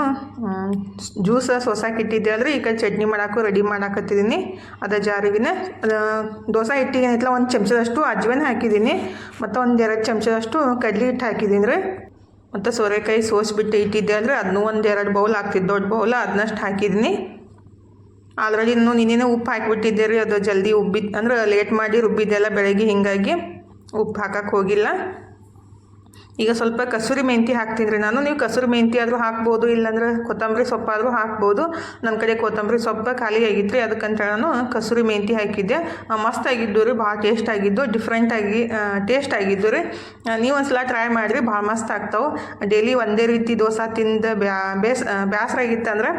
ಜ್ಯೂಸ ಸೊಸಾಕ್ ಇಟ್ಟಿದ್ದೆ ಅಲ್ರಿ. ಈಗ ಚಟ್ನಿ ಮಾಡಾಕು, ರೆಡಿ ಮಾಡಾಕತ್ತಿದ್ದೀನಿ ಅದ ಜಾರಿಗಿನ ಅದು ದೋಸೆ ಹಿಟ್ಟಿಗೆ ಏನೈತಲ್ಲ ಒಂದು ಚಮಚದಷ್ಟು ಅಜ್ವೇನ ಹಾಕಿದ್ದೀನಿ ಮತ್ತು ಒಂದು ಎರಡು ಚಮಚದಷ್ಟು ಕಡ್ಲಿ ಹಿಟ್ಟು ಹಾಕಿದ್ದೀನಿ ರೀ. ಮತ್ತು ಸೋರೆಕಾಯಿ ಸೋಸಿಬಿಟ್ಟು ಇಟ್ಟಿದ್ದೆ ಅಂದರೆ ಅದನ್ನೂ ಒಂದು ಎರಡು ಬೌಲ್ ಹಾಕ್ತಿದ್ದು ದೊಡ್ಡ ಬೌಲ್ ಅದನ್ನಷ್ಟು ಹಾಕಿದ್ದೀನಿ ಅದರಲ್ಲಿ ಇನ್ನೂ ನಿನ್ನೆ ಉಪ್ಪು ಹಾಕಿಬಿಟ್ಟಿದ್ದೆ ರೀ. ಅದು ಜಲ್ದಿ ಉಬ್ಬಿ ಅಂದ್ರೆ ಲೇಟ್ ಮಾಡಿ ರುಬ್ಬಿದ್ದೆಲ್ಲ ಬೆಳಗ್ಗೆ ಹೀಗಾಗಿ ಉಪ್ಪು ಹಾಕಕ್ಕೆ ಹೋಗಿಲ್ಲ. ಈಗ ಸ್ವಲ್ಪ ಕಸೂರಿ ಮೆಂತಿ ಹಾಕ್ತೀನಿ ರೀ ನಾನು, ನೀವು ಕಸೂರಿ ಮೆಂತಿ ಆದರೂ ಹಾಕ್ಬೋದು, ಇಲ್ಲಾಂದ್ರೆ ಕೊತ್ತಂಬರಿ ಸೊಪ್ಪಾದರೂ ಹಾಕ್ಬೋದು. ನನ್ನ ಕಡೆ ಕೊತ್ತಂಬರಿ ಸೊಪ್ಪು ಖಾಲಿ ಆಗಿತ್ತು ರೀ ಅದಕ್ಕಂತ ನಾನು ಕಸೂರಿ ಮೆಂತಿ ಹಾಕಿದ್ದೆ. ಮಸ್ತ್ ಆಗಿದ್ದು ರೀ, ಭಾಳ ಟೇಸ್ಟ್ ಆಗಿದ್ದು ಡಿಫ್ರೆಂಟಾಗಿ ಟೇಸ್ಟ್ ಆಗಿದ್ದು ರೀ. ನೀವು ಒಂದು ಸಲ ಟ್ರೈ ಮಾಡಿರಿ, ಭಾಳ ಮಸ್ತ್ ಆಗ್ತಾವೆ. ಡೈಲಿ ಒಂದೇ ರೀತಿ ದೋಸೆ ತಿಂದು ಬ್ಯಾ, ಬೇಸ್ ಬೇಸರ ಆಗಿತ್ತಂದ್ರೆ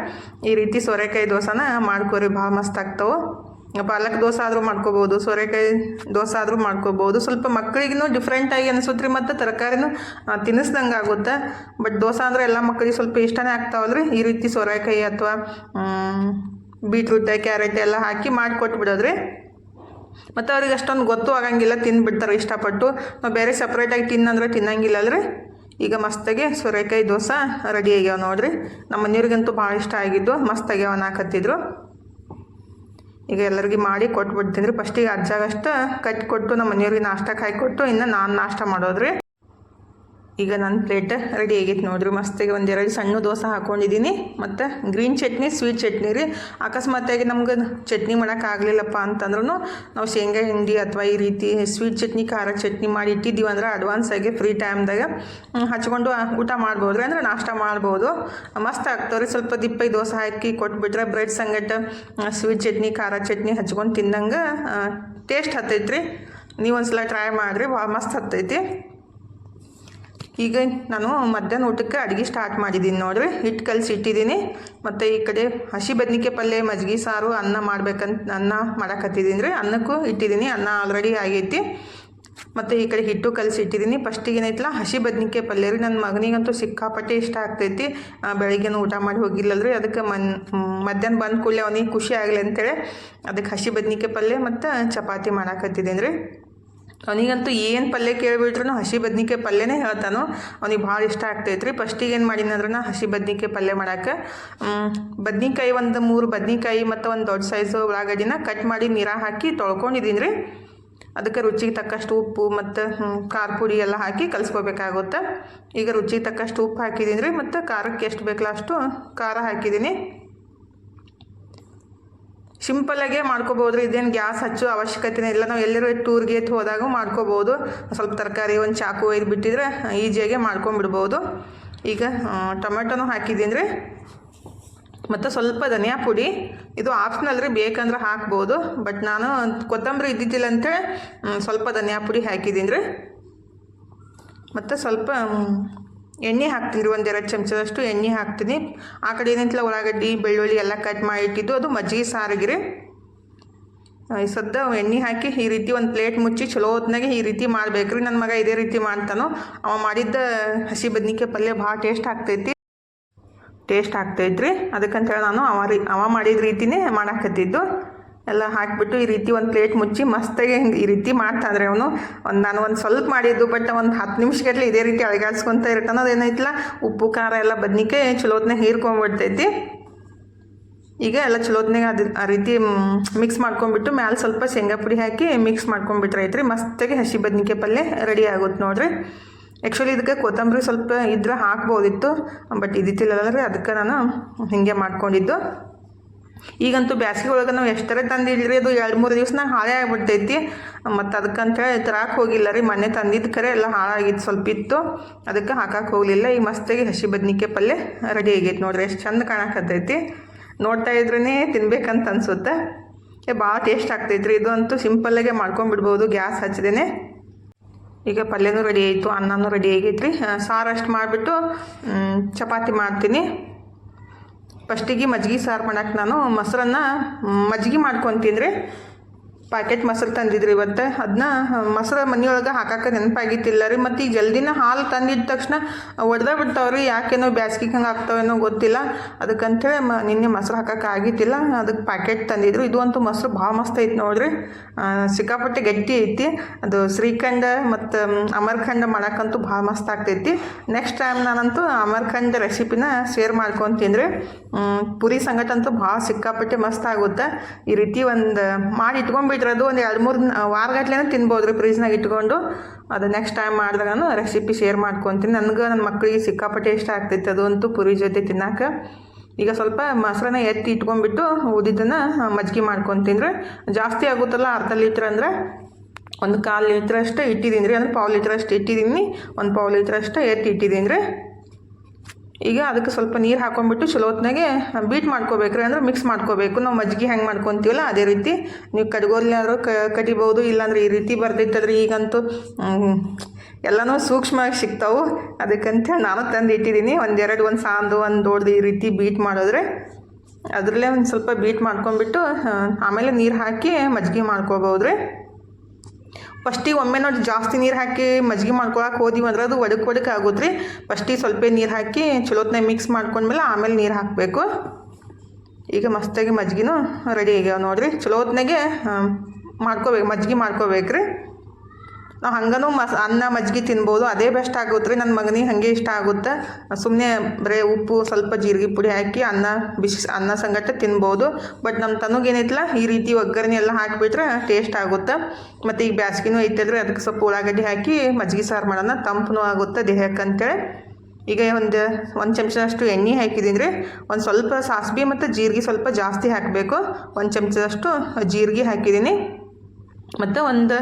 ಈ ರೀತಿ ಸೋರೆಕಾಯಿ ದೋಸೆನ ಮಾಡ್ಕೋರಿ, ಭಾಳ ಮಸ್ತ್ ಆಗ್ತಾವೆ. ಪಾಲಕ್ ದೋಸೆ ಆದರೂ ಮಾಡ್ಕೋಬೋದು ಸೋರೆಕಾಯಿ ದೋಸೆ ಆದರೂ ಮಾಡ್ಕೋಬೋದು ಸ್ವಲ್ಪ ಮಕ್ಕಳಿಗೂ ಡಿಫ್ರೆಂಟಾಗಿ ಅನಿಸುತ್ತೆ ರೀ, ಮತ್ತು ತರಕಾರಿನೂ ತಿನ್ನಿಸ್ದಂಗೆ ಆಗುತ್ತೆ. ಬಟ್ ದೋಸೆ ಅಂದರೆ ಎಲ್ಲ ಮಕ್ಕಳಿಗೆ ಸ್ವಲ್ಪ ಇಷ್ಟನೇ ಆಗ್ತಾವಲ್ರಿ. ಈ ರೀತಿ ಸೋರೆಕಾಯಿ ಅಥವಾ ಬೀಟ್ರೂಟ್ ಕ್ಯಾರೆಟ್ ಎಲ್ಲ ಹಾಕಿ ಮಾಡಿಕೊಟ್ಟು ಬಿಡೋದ್ರಿ ಮತ್ತು ಅವ್ರಿಗೆ ಅಷ್ಟೊಂದು ಗೊತ್ತು ಆಗಂಗಿಲ್ಲ, ತಿನ್ಬಿಡ್ತಾರೆ ಇಷ್ಟಪಟ್ಟು. ನಾವು ಬೇರೆ ಸಪ್ರೇಟಾಗಿ ತಿನ್ನಂದ್ರೆ ತಿನ್ನಂಗಿಲ್ಲ ಅಲ್ರಿ ಈಗ ಮಸ್ತಾಗಿ ಸೋರೆಕಾಯಿ ದೋಸೆ ರೆಡಿ ಆಗ್ಯಾವ ನೋಡ್ರಿ. ನಮ್ಮ ಮನೆಯವ್ರಿಗಂತೂ ಭಾಳ ಇಷ್ಟ ಆಗಿದ್ದು ಮಸ್ತಾಗ್ಯಾವ ನಾಕತ್ತಿದ್ರು ಈಗ ಎಲ್ಲರಿಗೆ ಮಾಡಿ ಕೊಟ್ಬಿಡ್ತೀನಿ ರೀ. ಫಸ್ಟಿಗೆ ಅಜ್ಜಾಗಷ್ಟು ಕಟ್ಟಿ ಕೊಟ್ಟು ನಮ್ಮ ಮನೆಯವ್ರಿಗೆ ನಾಷ್ಟಕ್ಕೆ ಹಾಕಿ ಕೊಟ್ಟು, ಇನ್ನು ನಾನು ನಾಷ್ಟ ಮಾಡೋದ್ರಿ. ಈಗ ನನ್ನ ಪ್ಲೇಟ್ ರೆಡಿ ಆಗೈತೆ ನೋಡಿರಿ. ಮಸ್ತಾಗಿ ಒಂದೆರಡು ಸಣ್ಣ ದೋಸೆ ಹಾಕ್ಕೊಂಡಿದ್ದೀನಿ ಮತ್ತು ಗ್ರೀನ್ ಚಟ್ನಿ ಸ್ವೀಟ್ ಚಟ್ನಿ ರೀ. ಅಕಸ್ಮಾತಾಗಿ ನಮ್ಗೆ ಚಟ್ನಿ ಮಾಡೋಕೆ ಆಗಲಿಲ್ಲಪ್ಪ ಅಂತಂದ್ರೂ ನಾವು ಶೇಂಗಾ ಹಿಂಡಿ ಅಥವಾ ಈ ರೀತಿ ಸ್ವೀಟ್ ಚಟ್ನಿ, ಖಾರ ಚಟ್ನಿ ಮಾಡಿ ಇಟ್ಟಿದ್ದೀವಿ ಅಂದ್ರೆ ಅಡ್ವಾನ್ಸ್ ಆಗಿ ಫ್ರೀ ಟೈಮ್ದಾಗ ಹಚ್ಕೊಂಡು ಊಟ ಮಾಡ್ಬೋದು ರೀ. ಅಂದ್ರೆ ನಾಷ್ಟ ಮಾಡ್ಬೋದು. ಮಸ್ತ್ ಆಗ್ತಾವೆ ರೀ. ಸ್ವಲ್ಪ ದಿಪ್ಪೈ ದೋಸೆ ಹಾಕಿ ಕೊಟ್ಬಿಟ್ರೆ ಬ್ರೆಡ್ ಸಂಗಟ ಸ್ವೀಟ್ ಚಟ್ನಿ, ಖಾರ ಚಟ್ನಿ ಹಚ್ಕೊಂಡು ತಿಂದಂಗೆ ಟೇಸ್ಟ್ ಹತ್ತೈತೆ ರೀ ನೀವು ಒಂದ್ಸಲ ಟ್ರೈ ಮಾಡಿರಿ. ಭಾಳ ಮಸ್ತ್ ಹತ್ತೈತಿ. ಈಗ ನಾನು ಮಧ್ಯಾಹ್ನ ಊಟಕ್ಕೆ ಅಡುಗೆ ಸ್ಟಾರ್ಟ್ ಮಾಡಿದ್ದೀನಿ ನೋಡ್ರಿ. ಹಿಟ್ಟು ಕಲಸಿ ಇಟ್ಟಿದ್ದೀನಿ. ಮತ್ತು ಈ ಕಡೆ ಹಸಿ ಬದ್ನಿಕಾಯಿ ಪಲ್ಯ, ಮಜ್ಜಿಗೆ ಸಾರು, ಅನ್ನ ಮಾಡ್ಬೇಕಂತ, ಅನ್ನ ಮಾಡಕತ್ತಿದ್ದೀನಿ ರೀ. ಅನ್ನಕ್ಕೂ ಇಟ್ಟಿದ್ದೀನಿ. ಅನ್ನ ಆಲ್ರೆಡಿ ಆಗೈತಿ. ಮತ್ತು ಈ ಕಡೆ ಹಿಟ್ಟು ಕಲಸಿ ಇಟ್ಟಿದ್ದೀನಿ. ಫಸ್ಟಿಗೆ ಏನೈತಲ್ಲ, ಹಸಿ ಬದ್ನಿಕಾಯಿ ಪಲ್ಯ ರೀ. ನನ್ನ ಮಗನಿಗಂತೂ ಸಿಕ್ಕಾಪಟ್ಟೆ ಇಷ್ಟ ಆಗ್ತೈತಿ. ಬೆಳಿಗ್ಗೆನೂ ಊಟ ಮಾಡಿ ಹೋಗಿಲ್ಲಲ್ರಿ. ಅದಕ್ಕೆ ಮನ್, ಮಧ್ಯಾಹ್ನ ಬಂದ ಕೂಡಲೇ ಅವನಿಗೆ ಖುಷಿ ಆಗಲಿ ಅಂತೇಳಿ ಅದಕ್ಕೆ ಹಸಿ ಬದ್ನಿಕಾಯಿ ಪಲ್ಯ ಮತ್ತು ಚಪಾತಿ ಮಾಡಾಕತ್ತಿದ್ದೀನಿ ರೀ. ಅವನಿಗಂತೂ ಏನು ಪಲ್ಯ ಕೇಳಿಬಿಟ್ರು ಹಸಿ ಬದ್ನಿಕಾಯಿ ಪಲ್ಯನೇ ಹೇಳ್ತಾನು, ಅವ್ನಿಗೆ ಭಾಳ ಇಷ್ಟ ಆಗ್ತೈತ್ರಿ. ಫಸ್ಟಿಗೆ ಏನು ಮಾಡೀನಿ ಅಂದ್ರೆ ನಾ ಹಸಿ ಬದ್ನಿಕಾಯಿ ಪಲ್ಯ ಮಾಡಕ್ಕೆ ಬದ್ನಿಕಾಯಿ ಒಂದು ಮೂರು ಬದ್ನಿಕಾಯಿ ಮತ್ತು ಒಂದು ದೊಡ್ಡ ಸೈಜು ಉಳ್ಳಾಗಡ್ಡಿನ ಕಟ್ ಮಾಡಿ ನೀರಾಗ ಹಾಕಿ ತೊಳ್ಕೊಂಡಿದ್ದೀನಿ ರೀ ಅದಕ್ಕೆ ರುಚಿಗೆ ತಕ್ಕಷ್ಟು ಉಪ್ಪು ಮತ್ತು ಖಾರ ಪುಡಿ ಎಲ್ಲ ಹಾಕಿ ಕಲಿಸ್ಕೋಬೇಕಾಗುತ್ತೆ. ಈಗ ರುಚಿಗೆ ತಕ್ಕಷ್ಟು ಉಪ್ಪು ಹಾಕಿದ್ದೀನಿ ರೀ ಮತ್ತು ಖಾರಕ್ಕೆ ಎಷ್ಟು ಬೇಕಲ್ಲ ಅಷ್ಟು ಖಾರ ಹಾಕಿದ್ದೀನಿ ಸಿಂಪಲಾಗೆ ಮಾಡ್ಕೋಬೋದು, ಇದೇನು ಗ್ಯಾಸ್ ಹಚ್ಚೋ ಅವಶ್ಯಕತೆನೇ ಇಲ್ಲ. ನಾವು ಎಲ್ಲರೂ ಟೂರ್ಗೆ ಹೋದಾಗ ಮಾಡ್ಕೋಬೋದು. ಸ್ವಲ್ಪ ತರಕಾರಿ, ಒಂದು ಚಾಕು ಒಯ್ದು ಬಿಟ್ಟಿದ್ರೆ ಈಸಿಯಾಗೆ ಮಾಡ್ಕೊಂಬಿಡ್ಬೋದು ಈಗ ಟೊಮೆಟೊನೂ ಹಾಕಿದ್ದೀನಿ ರೀ ಮತ್ತು ಸ್ವಲ್ಪ ಧನಿಯಾ ಪುಡಿ. ಇದು ಆಪ್ಷನಲ್ ರೀ, ಬೇಕಂದ್ರೆ ಹಾಕ್ಬೋದು. ಬಟ್ ನಾನು ಕೊತ್ತಂಬರಿ ಇದ್ದಿದ್ದಿಲ್ಲ ಅಂತೇಳಿ ಸ್ವಲ್ಪ ಧನಿಯಾ ಪುಡಿ ಹಾಕಿದ್ದೀನಿ ರೀ ಮತ್ತು ಸ್ವಲ್ಪ ಎಣ್ಣೆ ಹಾಕ್ತೀನಿ ರೀ ಒಂದೆರಡು ಚಮಚದಷ್ಟು ಎಣ್ಣೆ ಹಾಕ್ತೀನಿ. ಆ ಕಡೆ ಏನೈತಿಲ್ಲ, ಉಳ್ಳಾಗಡ್ಡಿ, ಬೆಳ್ಳುಳ್ಳಿ ಎಲ್ಲ ಕಟ್ ಮಾಡಿ ಇಟ್ಟಿದ್ದು, ಅದು ಮಜ್ಜಿಗೆ ಸಾರಿಗೆ ರೀ ಈ ಸದ್ದ ಎಣ್ಣೆ ಹಾಕಿ ಈ ರೀತಿ ಒಂದು ಪ್ಲೇಟ್ ಮುಚ್ಚಿ ಚಲೋ ಹೊತ್ನಾಗೆ ಈ ರೀತಿ ಮಾಡ್ಬೇಕ್ರಿ. ನನ್ನ ಮಗ ಇದೇ ರೀತಿ ಮಾಡ್ತಾನೋ. ಅವ ಮಾಡಿದ್ದ ಹಸಿ ಬದ್ನಿಕಾಯಿ ಪಲ್ಯ ಭಾಳ ಟೇಸ್ಟ್ ಆಗ್ತೈತಿ. ಟೇಸ್ಟ್ ಆಗ್ತೈತ್ರಿ. ಅದಕ್ಕಂತೇಳಿ ನಾನು ಅವ ರೀ, ಅವ ಮಾಡಿದ ರೀತಿನೇ ಮಾಡಾಕತ್ತಿದ್ದು. ಎಲ್ಲ ಹಾಕಿಬಿಟ್ಟು ಈ ರೀತಿ ಒಂದು ಪ್ಲೇಟ್ ಮುಚ್ಚಿ ಮಸ್ತಾಗಿ ಹಿಂಗೆ ಈ ರೀತಿ ಮಾಡ್ತಾನ್ರಿ ಅವನು. ಒಂದು ನಾನು ಒಂದು ಸ್ವಲ್ಪ ಮಾಡಿದ್ದು ಬಟ್ ಒಂದು ಹತ್ತು ನಿಮಿಷಗಟ್ಟಲೆ ಇದೇ ರೀತಿ ಅಳಗಾಡ್ಸ್ಕೊತ ಇರ್ತಾನೆ ಅದೇನೈತಿಲ್ಲ ಉಪ್ಪು, ಖಾರ ಎಲ್ಲ ಬದ್ನಿಕಾಯಿ ಚಲೋತ್ನಾಗ ಹೀರ್ಕೊಂಡ್ಬಿಡ್ತೈತಿ ಈಗ ಎಲ್ಲ ಚಲೋತ್ನಾಗ ಅದು ಆ ರೀತಿ ಮಿಕ್ಸ್ ಮಾಡ್ಕೊಂಡ್ಬಿಟ್ಟು ಮ್ಯಾಲೆ ಸ್ವಲ್ಪ ಶೇಂಗಾ ಪುಡಿ ಹಾಕಿ ಮಿಕ್ಸ್ ಮಾಡ್ಕೊಂಡ್ಬಿಟ್ರೆ ಐತ್ರಿ ಮಸ್ತಾಗಿ ಹಸಿ ಬದ್ನಿಕಾಯಿ ಪಲ್ಯ ರೆಡಿ ಆಗುತ್ತೆ ನೋಡ್ರಿ. ಆ್ಯಕ್ಚುಲಿ ಇದಕ್ಕೆ ಕೊತ್ತಂಬರಿ ಸ್ವಲ್ಪ ಇದ್ರೆ ಹಾಕ್ಬೋದಿತ್ತು ಬಟ್ ಇದಿತ್ತಿಲ್ಲ ರೀ, ಅದಕ್ಕೆ ನಾನು ಹೀಗೆ ಮಾಡ್ಕೊಂಡಿದ್ದು. ಈಗಂತೂ ಬ್ಯಾಸಿಗೆ ಒಳಗೆ ನಾವು ಎಷ್ಟರ ತಂದಿಲ್ರಿ ಅದು ಎರಡು ಮೂರು ದಿವ್ಸನಾಗ ಹಾಳೇ ಆಗಿಬಿಡ್ತೈತಿ. ಮತ್ತು ಅದಕ್ಕಂತೇಳಿ ತರಕ್ಕೆ ಹೋಗಿಲ್ಲ ರೀ ಮೊನ್ನೆ ತಂದಿದ್ದ ಕರೆ ಎಲ್ಲ ಹಾಳಾಗಿತ್ತು ಸ್ವಲ್ಪ ಇತ್ತು. ಅದಕ್ಕೆ ಹಾಕಕ್ಕೆ ಹೋಗಲಿಲ್ಲ ಈಗ ಮಸ್ತಾಗಿ ಹಸಿ ಬದ್ನಿಕಾಯಿ ಪಲ್ಯ ರೆಡಿ ಆಗೈತೆ ನೋಡ್ರಿ, ಎಷ್ಟು ಚಂದ ಕಾಣಕತ್ತೈತಿ. ನೋಡ್ತಾ ಇದ್ರೇ ತಿನ್ಬೇಕಂತ ಅನ್ಸುತ್ತೆ. ಏ, ಭಾಳ ಟೇಸ್ಟ್ ಆಗ್ತೈತ್ರಿ ಇದು ಅಂತೂ ಸಿಂಪಲ್ಲಾಗೆ ಮಾಡ್ಕೊಂಡ್ಬಿಡ್ಬೋದು, ಗ್ಯಾಸ್ ಹಚ್ಚದೇನೆ ಈಗ ಪಲ್ಯನೂ ರೆಡಿ ಆಯಿತು, ಅನ್ನನೂ ರೆಡಿ ಆಗೈತ್ರಿ. ಸಾರು ಅಷ್ಟು ಮಾಡಿಬಿಟ್ಟು ಚಪಾತಿ ಮಾಡ್ತೀನಿ. ಫಸ್ಟಿಗೆ ಮಜ್ಜಿಗೆ ಸಾರು ಮಾಡಕ್ಕೆ ನಾನು ಮೊಸರನ್ನ ಮಜ್ಜಿಗೆ ಮಾಡ್ಕೊತೀನಿ ರೀ ಪ್ಯಾಕೆಟ್ ಮೊಸರು ತಂದಿದ್ರಿ ಇವತ್ತು? ಅದನ್ನ ಮೊಸರು ಮನೆಯೊಳಗೆ ಹಾಕಕ್ಕೆ ನೆನಪಾಗಿತ್ತಿಲ್ಲ ರೀ. ಮತ್ತು ಈಗ ಜಲ್ದಿನ ಹಾಲು ತಂದಿದ್ದ ತಕ್ಷಣ ಒಡೆದ ಬಿಡ್ತಾವ್ರಿ. ಯಾಕೇನೋ ಬ್ಯಾಸ್ಗೆ ಹಂಗೆ ಆಗ್ತಾವೇನೋ ಗೊತ್ತಿಲ್ಲ. ಅದಕ್ಕಂಥೇಳಿ ಮ, ನಿನ್ನೆ ಮೊಸರು ಹಾಕಕ್ಕೆ ಆಗಿತ್ತಿಲ್ಲ. ಅದಕ್ಕೆ ಪ್ಯಾಕೆಟ್ ತಂದಿದ್ರು. ಇದು ಅಂತೂ ಮೊಸರು ಭಾಳ ಮಸ್ತ್ ಐತಿ ನೋಡ್ರಿ. ಸಿಕ್ಕಾಪಟ್ಟೆ ಗಟ್ಟಿ ಐತಿ. ಅದು ಶ್ರೀಖಂಡ ಮತ್ತು ಅಮರ್ಖಂಡ ಮಾಡೋಕ್ಕಂತೂ ಭಾಳ ಮಸ್ತ್ ಆಗ್ತೈತಿ. ನೆಕ್ಸ್ಟ್ ಟೈಮ್ ನಾನಂತೂ ಅಮರ್ಖಂಡ ರೆಸಿಪಿನ ಶೇರ್ ಮಾಡ್ಕೊತೀನಿ ಪುರಿ ಸಂಗಟ ಅಂತೂ ಭಾಳ ಸಿಕ್ಕಾಪಟ್ಟೆ ಮಸ್ತ್ ಆಗುತ್ತೆ. ಈ ರೀತಿ ಒಂದು, ಮಾಡಿ ಇಟ್ಕೊಂಡ್ಬಿಟ್ರೆ ಅದು ಒಂದು ಎರಡು ಮೂರು ವಾರಗಟ್ಲೆ ತಿನ್ಬೋದು ರೀ ಫ್ರೀಜ್ನಾಗ ಇಟ್ಕೊಂಡು. ಅದು ನೆಕ್ಸ್ಟ್ ಟೈಮ್ ಮಾಡಿದಾಗ ರೆಸಿಪಿ ಶೇರ್ ಮಾಡ್ಕೊತೀನಿ. ನನಗೆ ನನ್ನ ಮಕ್ಕಳಿಗೆ ಸಿಕ್ಕಾಪಟ್ಟೆ ಇಷ್ಟ ಆಗ್ತೈತೆ ಅದು ಅಂತೂ ಪುರಿ ಜೊತೆ ತಿನ್ನೋಕೆ. ಈಗ ಸ್ವಲ್ಪ ಮೊಸರನ್ನ ಎತ್ತಿ ಇಟ್ಕೊಂಡ್ಬಿಟ್ಟು ಉದ್ದಿದ್ದನ್ನು ಮಜ್ಜಿಗೆ ಮಾಡ್ಕೊತೀನಿ ರೀ. ಜಾಸ್ತಿ ಆಗುತ್ತಲ್ಲ ಅರ್ಧ ಲೀಟ್ರ್ ಅಂದರೆ ಒಂದು ಕಾಲು ಲೀಟ್ರ್ ಅಷ್ಟು ಇಟ್ಟಿದ್ದೀನಿ ರೀ. ಅಂದ್ರೆ ಪಾವು ಲೀಟ್ರ್ ಅಷ್ಟು ಇಟ್ಟಿದ್ದೀನಿ. ಒಂದು ಪಾವು ಲೀಟ್ರ್ ಅಷ್ಟು ಎತ್ತಿ ಇಟ್ಟಿದ್ದೀನಿ ರೀ. ಈಗ ಅದಕ್ಕೆ ಸ್ವಲ್ಪ ನೀರು ಹಾಕೊಂಡ್ಬಿಟ್ಟು ಚಲೋ ಹೊತ್ನಾಗೆ ಬೀಟ್ ಮಾಡ್ಕೋಬೇಕ್ರಿ ಅಂದ್ರೆ ಮಿಕ್ಸ್ ಮಾಡ್ಕೋಬೇಕು. ನಾವು ಮಜ್ಜಿಗೆ ಹೆಂಗೆ ಮಾಡ್ಕೊತೀವಲ್ಲ ಅದೇ ರೀತಿ ನೀವು ಕಡ್ಗೋಲ್ನಾದ್ರು ಕ ಕಡಿಬೋದು ಇಲ್ಲಾಂದ್ರೆ ಈ ರೀತಿ ಬರ್ತೈತದ್ರಿ ಈಗಂತೂ ಎಲ್ಲನೂ ಸೂಕ್ಷ್ಮವಾಗಿ ಸಿಗ್ತಾವೆ. ಅದಕ್ಕಂತೇಳಿ ನಾನು ತಂದು ಇಟ್ಟಿದ್ದೀನಿ ಒಂದೆರಡು, ಒಂದು ಸಾಂದು, ಒಂದು ದೊಡ್ಡದು ಈ ರೀತಿ ಬೀಟ್ ಮಾಡಿದ್ರೆ ಅದರಲ್ಲೇ ಒಂದು ಸ್ವಲ್ಪ ಬೀಟ್ ಮಾಡ್ಕೊಂಡ್ಬಿಟ್ಟು ಆಮೇಲೆ ನೀರು ಹಾಕಿ ಮಜ್ಜಿಗೆ ಮಾಡ್ಕೋಬೋದು ರೀ ಫಸ್ಟಿಗೆ ಒಮ್ಮೆ ನೋಡಿ ಜಾಸ್ತಿ ನೀರು ಹಾಕಿ ಮಜ್ಜಿಗೆ ಮಾಡ್ಕೊಳಕ್ಕೆ ಹೋದಿವಿ ಅಂದ್ರೆ ಅದು ಒಡಕ್ ಒಡಕ್ ಆಗುತ್ತೆ ರೀ ಫಸ್ಟಿಗೆ ಸ್ವಲ್ಪ ನೀರು ಹಾಕಿ ಚಲೋತ್ನಾಗ ಮಿಕ್ಸ್ ಮಾಡ್ಕೊಂಡ್ಮೇಲೆ ಆಮೇಲೆ ನೀರು ಹಾಕಬೇಕು. ಈಗ ಮಸ್ತಾಗಿ ಮಜ್ಜಿಗೆನೂ ರೆಡಿ ಆಗ್ಯಾವ ನೋಡಿರಿ. ಚಲೋತ್ನಾಗೆ ಮಾಡ್ಕೋಬೇಕು ಮಜ್ಜಿಗೆ ಮಾಡ್ಕೋಬೇಕ್ರಿ. ನಾವು ಹಂಗನೂ ಮಸ್ ಅನ್ನ ಮಜ್ಜಿಗೆ ತಿನ್ಬೋದು. ಅದೇ ಬೆಸ್ಟ್ ಆಗುತ್ತೆ ರೀ ನನ್ನ ಮಗನಿಗೆ ಹಾಗೆ ಇಷ್ಟ ಆಗುತ್ತೆ. ಸುಮ್ಮನೆ ಬರೀ ಉಪ್ಪು, ಸ್ವಲ್ಪ ಜೀರಿಗೆ ಪುಡಿ ಹಾಕಿ ಅನ್ನ, ಬಿಸಿ ಅನ್ನ ಸಂಗಟ ತಿನ್ಬೋದು. ಬಟ್ ನಮ್ಮ ತನಗೆ ಏನೈತಲ್ಲ ಈ ರೀತಿ ಒಗ್ಗರಣೆ ಎಲ್ಲ ಹಾಕಿಬಿಟ್ರೆ ಟೇಸ್ಟ್ ಆಗುತ್ತೆ. ಮತ್ತು ಈಗ ಬ್ಯಾಸ್ಗಿನೂ ಐತದ್ರಿ ಅದಕ್ಕೆ ಸ್ವಲ್ಪ ಉಳ್ಳಾಗಡ್ಡಿ ಹಾಕಿ ಮಜ್ಜಿಗೆ ಸಾರು ಮಾಡೋಣ. ತಂಪು ಆಗುತ್ತೆ ದೇಹಕ್ಕೆ ಅಂತೇಳಿ. ಈಗ ಒಂದು ಒಂದು ಚಮಚದಷ್ಟು ಎಣ್ಣೆ ಹಾಕಿದ್ದೀನಿ ರೀ ಒಂದು ಸ್ವಲ್ಪ ಸಾಸಿವೆ ಮತ್ತು ಜೀರಿಗೆ ಸ್ವಲ್ಪ ಜಾಸ್ತಿ ಹಾಕಬೇಕು. ಒಂದು ಚಮಚದಷ್ಟು ಜೀರಿಗೆ ಹಾಕಿದ್ದೀನಿ ಮತ್ತು ಒಂದು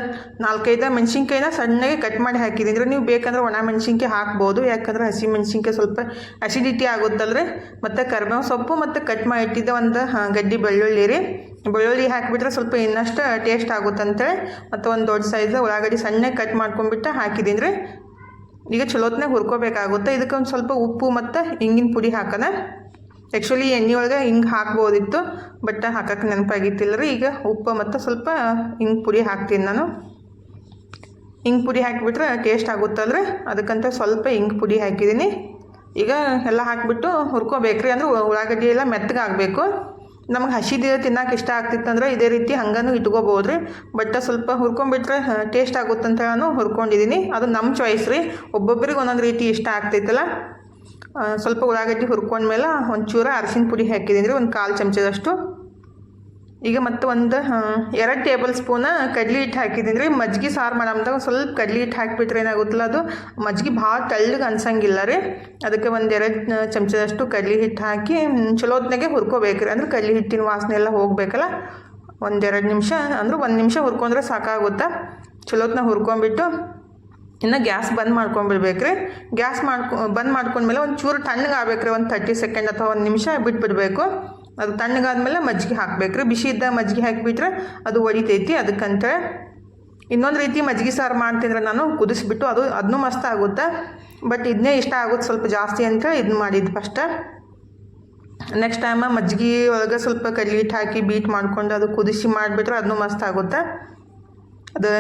ನಾಲ್ಕೈದು ಮೆಣಸಿನ್ಕಾಯಿನ ಸಣ್ಣಗೆ ಕಟ್ ಮಾಡಿ ಹಾಕಿದ್ದೀನಿ ರೀ ನೀವು ಬೇಕಂದ್ರೆ ಒಣ ಮೆಣಸಿನ್ಕಾಯಿ ಹಾಕ್ಬೋದು, ಯಾಕಂದ್ರೆ ಹಸಿ ಮೆಣಸಿನ್ಕಾಯಿ ಸ್ವಲ್ಪ ಅಸಿಡಿಟಿ ಆಗುತ್ತಲ್ರಿ. ಮತ್ತು ಕರ್ಬೇವು ಸೊಪ್ಪು ಮತ್ತು ಕಟ್ ಮಾಡಿ ಇಟ್ಟಿದ್ದ ಒಂದು ಗಡ್ಡಿ ಬೆಳ್ಳುಳ್ಳಿ ರೀ. ಬೆಳ್ಳುಳ್ಳಿ ಹಾಕಿಬಿಟ್ರೆ ಸ್ವಲ್ಪ ಇನ್ನಷ್ಟು ಟೇಸ್ಟ್ ಆಗುತ್ತಂತೇಳಿ ಮತ್ತು ಒಂದು ದೊಡ್ಡ ಸೈಜ್ ಉಳ್ಳಾಗಡ್ಡಿ ಸಣ್ಣಗೆ ಕಟ್ ಮಾಡ್ಕೊಂಡ್ಬಿಟ್ಟು ಹಾಕಿದ್ದೀನಿ ರೀ ಈಗ ಚಲೋತ್ನಾಗ ಹುರ್ಕೋಬೇಕಾಗುತ್ತೆ. ಇದಕ್ಕೆ ಒಂದು ಸ್ವಲ್ಪ ಉಪ್ಪು ಮತ್ತು ಹಿಂಗಿನ ಪುಡಿ ಹಾಕೋಣ. ಆ್ಯಕ್ಚುಲಿ ಎಣ್ಣೆ ಒಳಗೆ ಹಿಂಗೆ ಹಾಕ್ಬೋದಿತ್ತು, ಬಟ್ ಹಾಕಕ್ಕೆ ನೆನಪಾಗಿತ್ತಿಲ್ಲ ರೀ ಈಗ ಉಪ್ಪು ಮತ್ತು ಸ್ವಲ್ಪ ಹಿಂಗೆ ಪುಡಿ ಹಾಕ್ತೀನಿ ನಾನು. ಹಿಂಗೆ ಪುಡಿ ಹಾಕಿಬಿಟ್ರೆ ಟೇಸ್ಟ್ ಆಗುತ್ತಲ್ರಿ? ಅದಕ್ಕಂತ ಸ್ವಲ್ಪ ಹಿಂಗೆ ಪುಡಿ ಹಾಕಿದ್ದೀನಿ. ಈಗ ಎಲ್ಲ ಹಾಕಿಬಿಟ್ಟು ಹುರ್ಕೋಬೇಕು ರೀ ಅಂದ್ರೆ ಉಳ್ಳಾಗಡ್ಡಿ ಎಲ್ಲ ಮೆತ್ತಗಾಗಬೇಕು ನಮಗೆ ಹಸಿದು ತಿನ್ನಕ್ಕೆ ಇಷ್ಟ ಆಗ್ತಿತ್ತಂದ್ರೆ ಇದೇ ರೀತಿ ಹಂಗನೂ ಇಟ್ಕೋಬೋದು ರೀ ಬಟ್ ಸ್ವಲ್ಪ ಹುರ್ಕೊಂಡ್ಬಿಟ್ರೆ ಟೇಸ್ಟ್ ಆಗುತ್ತಂತ ನಾನು ಹುರ್ಕೊಂಡಿದ್ದೀನಿ. ಅದು ನಮ್ಮ ಚಾಯ್ಸ್ ರೀ. ಒಬ್ಬೊಬ್ಬರಿಗೆ ಒಂದೊಂದು ರೀತಿ ಇಷ್ಟ ಆಗ್ತೈತಲ್ಲ ಸ್ವಲ್ಪ ಉಳ್ಳಾಗಡ್ಡಿ ಹುರ್ಕೊಂಡ್ಮೇಲೆ ಒಂಚೂರು ಅರಿಶಿನ ಪುಡಿ ಹಾಕಿದ್ರೆ ರೀ ಒಂದು ಕಾಲು ಚಮಚದಷ್ಟು. ಈಗ ಮತ್ತು ಒಂದು ಎರಡು ಟೇಬಲ್ ಸ್ಪೂನ ಕಡ್ಲಿ ಹಿಟ್ಟು ಹಾಕಿದ್ದೀನಿ. ರೀ ಮಜ್ಜಿಗೆ ಸಾರು ಮಾಡಮ್ದಾಗ ಸ್ವಲ್ಪ ಕಡ್ಲಿ ಹಿಟ್ಟು ಹಾಕಿಬಿಟ್ರೆ ಏನಾಗುತ್ತಲ್ಲ ಅದು? ಮಜ್ಜಿಗೆ ಭಾಳ ತಳ್ಳಗೆ ಅನ್ಸಂಗಿಲ್ಲ ರೀ. ಅದಕ್ಕೆ ಒಂದು ಎರಡು ಚಮಚದಷ್ಟು ಕಡ್ಲಿ ಹಿಟ್ಟು ಹಾಕಿ ಚಲೋತ್ನಾಗೆ ಚಲೋ ಹುರ್ಕೋಬೇಕು ರೀ ಅಂದ್ರೆ ಕಡ್ಲಿ ಹಿಟ್ಟಿನ ವಾಸನೆ ಎಲ್ಲ ಹೋಗಬೇಕಲ್ಲ? ಒಂದೆರಡು ನಿಮಿಷ, ಅಂದ್ರೆ ಒಂದು ನಿಮಿಷ ಹುರ್ಕೊಂಡ್ರೆ ಸಾಕಾಗುತ್ತೆ? ಚಲೋತ್ನಾಗ ಹುರ್ಕೊಂಬಿಟ್ಟು ಇನ್ನು ಗ್ಯಾಸ್ ಬಂದ್ ಮಾಡ್ಕೊಂಡ್ಬಿಡ್ಬೇಕ್ರಿ ಗ್ಯಾಸ್ ಮಾಡ್ಕೊ, ಬಂದ್ ಮಾಡ್ಕೊಂಡ್ಮೇಲೆ ಒಂದು ಚೂರು ತಣ್ಣಗೆ ಆಗ್ಬೇಕು ರೀ ಒಂದು ತರ್ಟಿ ಸೆಕೆಂಡ್ ಅಥವಾ ಒಂದು ನಿಮಿಷ ಬಿಟ್ಬಿಡ್ಬೇಕು. ಅದು ತಣ್ಣಗಾದ್ಮೇಲೆ ಮಜ್ಜಿಗೆ ಹಾಕ್ಬೇಕು ರೀ ಬಿಸಿ ಇದ್ದ ಮಜ್ಜಿಗೆ ಹಾಕಿಬಿಟ್ರೆ ಅದು ಒಡಿತೈತಿ ಅದಕ್ಕಂತ ಇನ್ನೊಂದು ರೀತಿ ಮಜ್ಜಿಗೆ ಸಾರು ಮಾಡ್ತಿದ್ರೆ ನಾನು ಕುದಿಸಿಬಿಟ್ಟು ಅದು ಅದನ್ನೂ ಮಸ್ತ್ ಆಗುತ್ತೆ. ಬಟ್ ಇದನ್ನೇ ಇಷ್ಟ ಆಗುತ್ತೆ ಸ್ವಲ್ಪ ಜಾಸ್ತಿ ಅಂತ ಇದನ್ನ ಮಾಡಿದ್ದು ಫಸ್ಟ್. ನೆಕ್ಸ್ಟ್ ಟೈಮ ಮಜ್ಜಿಗೆ ಒಳಗೆ ಸ್ವಲ್ಪ ಕಡ್ಲಿ ಹಿಟ್ಟು ಹಾಕಿ ಬೀಟ್ ಮಾಡ್ಕೊಂಡು ಅದು ಕುದಿಸಿ ಮಾಡಿಬಿಟ್ರೆ ಅದನ್ನೂ ಮಸ್ತ್ ಆಗುತ್ತೆ. ಅದು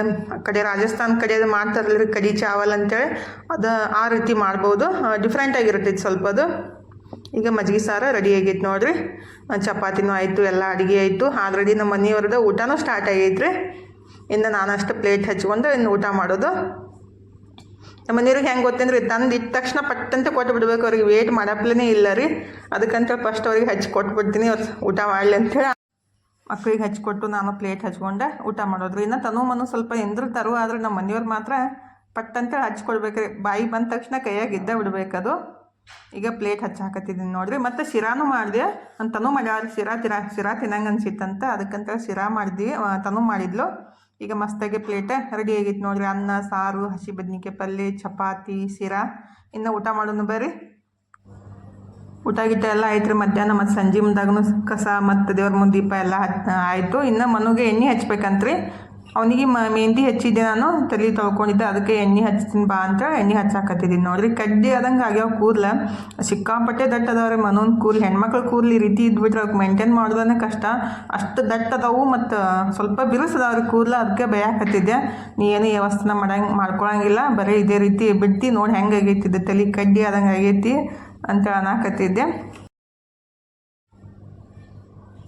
ಕಡೆ ರಾಜಸ್ಥಾನ್ ಕಡೆ ಅದು ಮಾಡ್ತಾರಲ್ರಿ ಕಡಿ ಚಾವಲ್ ಅಂತೇಳಿ, ಅದು ಆ ರೀತಿ ಮಾಡ್ಬೋದು. ಡಿಫ್ರೆಂಟ್ ಆಗಿರುತ್ತೆ ಸ್ವಲ್ಪ ಅದು. ಈಗ ಮಜ್ಜಿಗೆ ಸಾರು ರೆಡಿ ಆಗೈತೆ ನೋಡ್ರಿ. ಚಪಾತಿನೂ ಆಯಿತು, ಎಲ್ಲ ಅಡುಗೆ ಆಯಿತು. ಆಲ್ರೆಡಿ ನಮ್ಮ ಮನೆಯವ್ರದ್ದು ಊಟನೂ ಸ್ಟಾರ್ಟ್ ಆಗೈತೆ ರೀ ಇನ್ನು ನಾನಷ್ಟು ಪ್ಲೇಟ್ ಹಚ್ಕೊಂಡು ಇನ್ನು ಊಟ ಮಾಡೋದು. ನಮ್ಮ ಮನೆಯವ್ರಿಗೆ ಹೆಂಗೆ ಗೊತ್ತಂದ್ರೆ ತಂದು ಇಟ್ಟ ತಕ್ಷಣ ಪಟ್ಟಂತ ಕೊಟ್ಟು ಬಿಡ್ಬೇಕು. ಅವ್ರಿಗೆ ವೇಟ್ ಮಾಡಪ್ಲೇ ಇಲ್ಲ ರೀ. ಅದಕ್ಕಂತ ಫಸ್ಟ್ ಅವ್ರಿಗೆ ಹಚ್ಚಿ ಕೊಟ್ಬಿಡ್ತೀನಿ. ಅವ್ರು ಊಟ ಮಾಡಲಿ ಅಂತೇಳಿ. ಮಕ್ಳಿಗೆ ಹಚ್ಕೊಟ್ಟು ನಾನು ಪ್ಲೇಟ್ ಹಚ್ಕೊಂಡೆ, ಊಟ ಮಾಡೋದ್ರು ಇನ್ನು ತನು ಮನು ಸ್ವಲ್ಪ ತರು ಆದ್ರೆ ನಮ್ಮ ಮನೆಯವ್ರು ಮಾತ್ರ ಪಟ್ಟಂತ ಹಚ್ಕೊಳ್ಬೇಕ್ರಿ ಬಾಯಿ ಬಂದ ತಕ್ಷಣ ಕೈಯಾಗಿ ಇದ್ದ ಬಿಡಬೇಕದು. ಈಗ ಪ್ಲೇಟ್ ಹಚ್ಚಾಕತ್ತಿದ್ದೀನಿ ನೋಡ್ರಿ. ಮತ್ತು ಶಿರಾನು ಮಾಡಿದೆ. ಅಂತ ತನು ಮಾಡ್ಯಾರ ಶಿರಾ ತಿರಾ ಶಿರಾ ತಿನ್ನಂಗೆ ಅನ್ಸಿತ್ತಂತ. ಅದಕ್ಕಂತ ಶಿರಾ ಮಾಡಿದ್ವಿ ತನು ಮಾಡಿದ್ಲು. ಈಗ ಮಸ್ತಾಗಿ ಪ್ಲೇಟ್ ರೆಡಿ ಆಗಿತ್ತು ನೋಡ್ರಿ. ಅನ್ನ, ಸಾರು, ಹಸಿ ಬದ್ನಿಕಾಯಿ ಪಲ್ಯ ಚಪಾತಿ, ಶಿರಾ. ಇನ್ನು ಊಟ ಮಾಡೋಣ ಬರ್ರಿ ಊಟ ಗೀಟ ಎಲ್ಲ ಆಯ್ತು ರೀ ಮಧ್ಯಾಹ್ನ ಮತ್ತು ಸಂಜೆ ಮುಂದಾಗೂ ಕಸ ಮತ್ತು ದೇವ್ರ ಮುಂದೆ ದೀಪ ಎಲ್ಲ ಆಯಿತು. ಇನ್ನು ಮನುಗೆ ಎಣ್ಣೆ ಹಚ್ಬೇಕಂತ್ರಿ. ಅವನಿಗೆ ಮ, ಮೆಹಂದಿ ಹಚ್ಚಿದ್ದೆ ನಾನು. ತಲೆ ತೊಳ್ಕೊಂಡಿದ್ದೆ. ಅದಕ್ಕೆ ಎಣ್ಣೆ ಹಚ್ತೀನಿ ಬಾ ಅಂತೇಳಿ ಎಣ್ಣೆ ಹಚ್ಚಾಕತ್ತಿದ್ದೀನಿ ನೋಡ್ರಿ. ಕಡ್ಡಿ ಆದಂಗೆ ಆಗ್ಯಾವ ಕೂದಲ. ಸಿಕ್ಕಾಪಟ್ಟೆ ದಟ್ಟ ಅದಾವ್ರಿ. ಮನೋನ್ ಕೂಲ್ ಹೆಣ್ಮಕ್ಳು ಕೂದಲು ರೀತಿ ಇದ್ಬಿಟ್ರೆ ಅವ್ಕೆ ಮೇಂಟೈನ್ ಮಾಡೋದನ್ನೇ ಕಷ್ಟ. ಅಷ್ಟು ದಟ್ಟ ಅದಾವು ಮತ್ತು ಸ್ವಲ್ಪ ಬಿರುಸದಾವ್ರಿ ಕೂದಲ. ಅದಕ್ಕೆ ಬೇಯಾಕತ್ತಿದ್ದೆ. ನೀ ಏನು ವ್ಯವಸ್ಥೆನ ಮಾಡಂಗೆ ಮಾಡ್ಕೊಳಂಗಿಲ್ಲ. ಬರೀ ಇದೇ ರೀತಿ ಬಿಡ್ತಿ ನೋಡಿ ಹೆಂಗೆ ಆಗೈತಿ ತಲೆ ಕಡ್ಡಿ ಆದಂಗೆ ಆಗೈತಿ. ಅಂತ ಅನ್ನಕತ್ತಿದ್ದೆ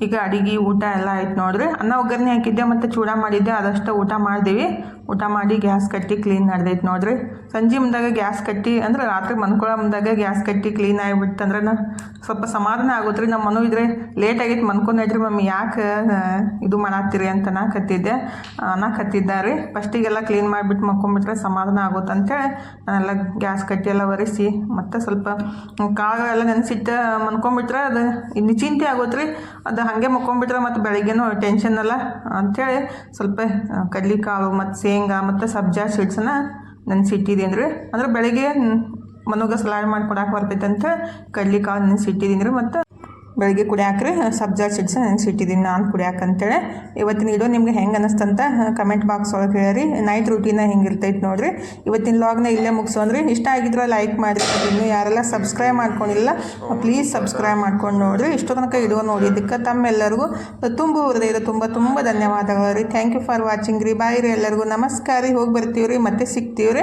ಈಗ ಅಡಿಗೆ ಊಟ ಎಲ್ಲ ಆಯ್ತು ನೋಡ್ರಿ. ಅನ್ನ ಒಗ್ಗರಣೆ ಹಾಕಿದ್ದೆ ಮತ್ತು ಚೂಡ ಮಾಡಿದ್ದೆ. ಅದಷ್ಟು ಊಟ ಮಾಡಿದೀವಿ. ಊಟ ಮಾಡಿ ಗ್ಯಾಸ್ ಕಟ್ಟಿ ಕ್ಲೀನ್ ನಡೆದೈತೆ ನೋಡ್ರಿ. ಸಂಜೆ ಮುಂದಾಗ ಗ್ಯಾಸ್ ಕಟ್ಟಿ, ಅಂದ್ರೆ ರಾತ್ರಿ ಮನ್ಕೊಳ ಮುಂದಾಗ ಗ್ಯಾಸ್ ಕಟ್ಟಿ ಕ್ಲೀನ್ ಆಗಿಬಿಡ್ತಂದ್ರೆ ನಾ ಸ್ವಲ್ಪ ಸಮಾಧಾನ ಆಗುತ್ತೆ ರೀ ನಮ್ಮ ಮನು ಇದ್ರೆ ಲೇಟ್ ಆಗೈತೆ ಮನ್ಕೊಂಡ್ರಿ ಮಮ್ಮಿ, ಯಾಕೆ ಇದು ಮಾಡಾತ್ತೀರಿ? ಅಂತ ನಾ ಕತ್ತಿದ್ದೆ ನಾ ಕತ್ತಿದ್ದಾರೆ ಫಸ್ಟಿಗೆಲ್ಲ ಕ್ಲೀನ್ ಮಾಡಿಬಿಟ್ಟು ಮಕ್ಕೊಂಬಿಟ್ರೆ ಸಮಾಧಾನ ಆಗುತ್ತೆ ಅಂತೇಳಿ ನಾನೆಲ್ಲ ಗ್ಯಾಸ್ ಕಟ್ಟಿ ಎಲ್ಲ ಒರೆಸಿ ಮತ್ತು ಸ್ವಲ್ಪ ಕಾಳು ಎಲ್ಲ ನೆನೆಸಿಟ್ಟು ಮನ್ಕೊಂಬಿಟ್ರೆ ಅದು ಇನ್ನು ಚಿಂತೆ ಆಗುತ್ತೆ ರೀ ಅದು ಹಾಗೆ ಮಕ್ಕೊಂಬಿಟ್ರೆ ಮತ್ತು ಬೆಳಗ್ಗೆನೂ ಟೆನ್ಷನ್ ಅಲ್ಲ ಅಂಥೇಳಿ ಸ್ವಲ್ಪ ಕಡ್ಲಿ ಕಾಳು ಮತ್ತು ಶೇಂಗಾ ಮತ್ತು ಸಬ್ಜಾ ಸೀಡ್ಸನ್ನ ನೆನೆಸಿಟ್ಟಿದ್ದೀನಿ ರೀ ಅಂದ್ರೆ. ಬೆಳಗ್ಗೆ ಮನೋಗ ಸಲಾಡ್ ಮಾಡಿ ಕೊಡಕ್ಕೆ ಬರ್ತೈತೆ ಅಂತ ಕಡ್ಲಿಕಾಯಿ ಕಾಳು ನೆನೆಸಿಟ್ಟಿದ್ದೀನಿ ರೀ ಮತ್ತು ಬೆಳಗ್ಗೆ ಕುಡಿಯಾಕ್ರಿ ಸಬ್ಜಾ ಸೀಡ್ಸ್ ನೆನೆಸಿಟ್ಟಿದ್ದೀನಿ ನಾನು ಕುಡಿಯಾಕ ಅಂತೇಳಿ. ಇವತ್ತಿನ ವಿಡಿಯೋ ನಿಮ್ಗೆ ಹೆಂಗೆ ಅನ್ನಿಸ್ತಂತ ಕಮೆಂಟ್ ಬಾಕ್ಸ್ ಒಳಗೆ ಹೇಳಿ ನೈಟ್ ರೂಟೀನ ಹೆಂಗೆ ಇರ್ತೈತೆ ನೋಡಿರಿ. ಇವತ್ತಿನ ಲಾಗ್ನ ಇಲ್ಲೇ ಮುಗಿಸೋನ್ರಿ ಇಷ್ಟ ಆಗಿದ್ರೆ ಲೈಕ್ ಮಾಡಿ ಇನ್ನೂ ಯಾರೆಲ್ಲ ಸಬ್ಸ್ಕ್ರೈಬ್ ಮಾಡ್ಕೊಂಡಿಲ್ಲ ಪ್ಲೀಸ್ ಸಬ್ಸ್ಕ್ರೈಬ್ ಮಾಡ್ಕೊಂಡು ನೋಡಿರಿ. ಇಷ್ಟು ತನಕ ವಿಡಿಯೋ ನೋಡಿದ್ದಕ್ಕೆ ತಮ್ಮೆಲ್ಲರಿಗೂ ತುಂಬ ಹೃದಯದ ತುಂಬ ತುಂಬ ಧನ್ಯವಾದಗಳು ರೀ. ಥ್ಯಾಂಕ್ ಯು ಫಾರ್ ವಾಚಿಂಗ್ ರೀ. ಬಾಯ್ ರೀ ಎಲ್ಲರಿಗೂ. ನಮಸ್ಕಾರ ರೀ. ಹೋಗಿ ಬರ್ತೀವಿ ರೀ ಮತ್ತೆ ಸಿಗ್ತೀವಿ ರೀ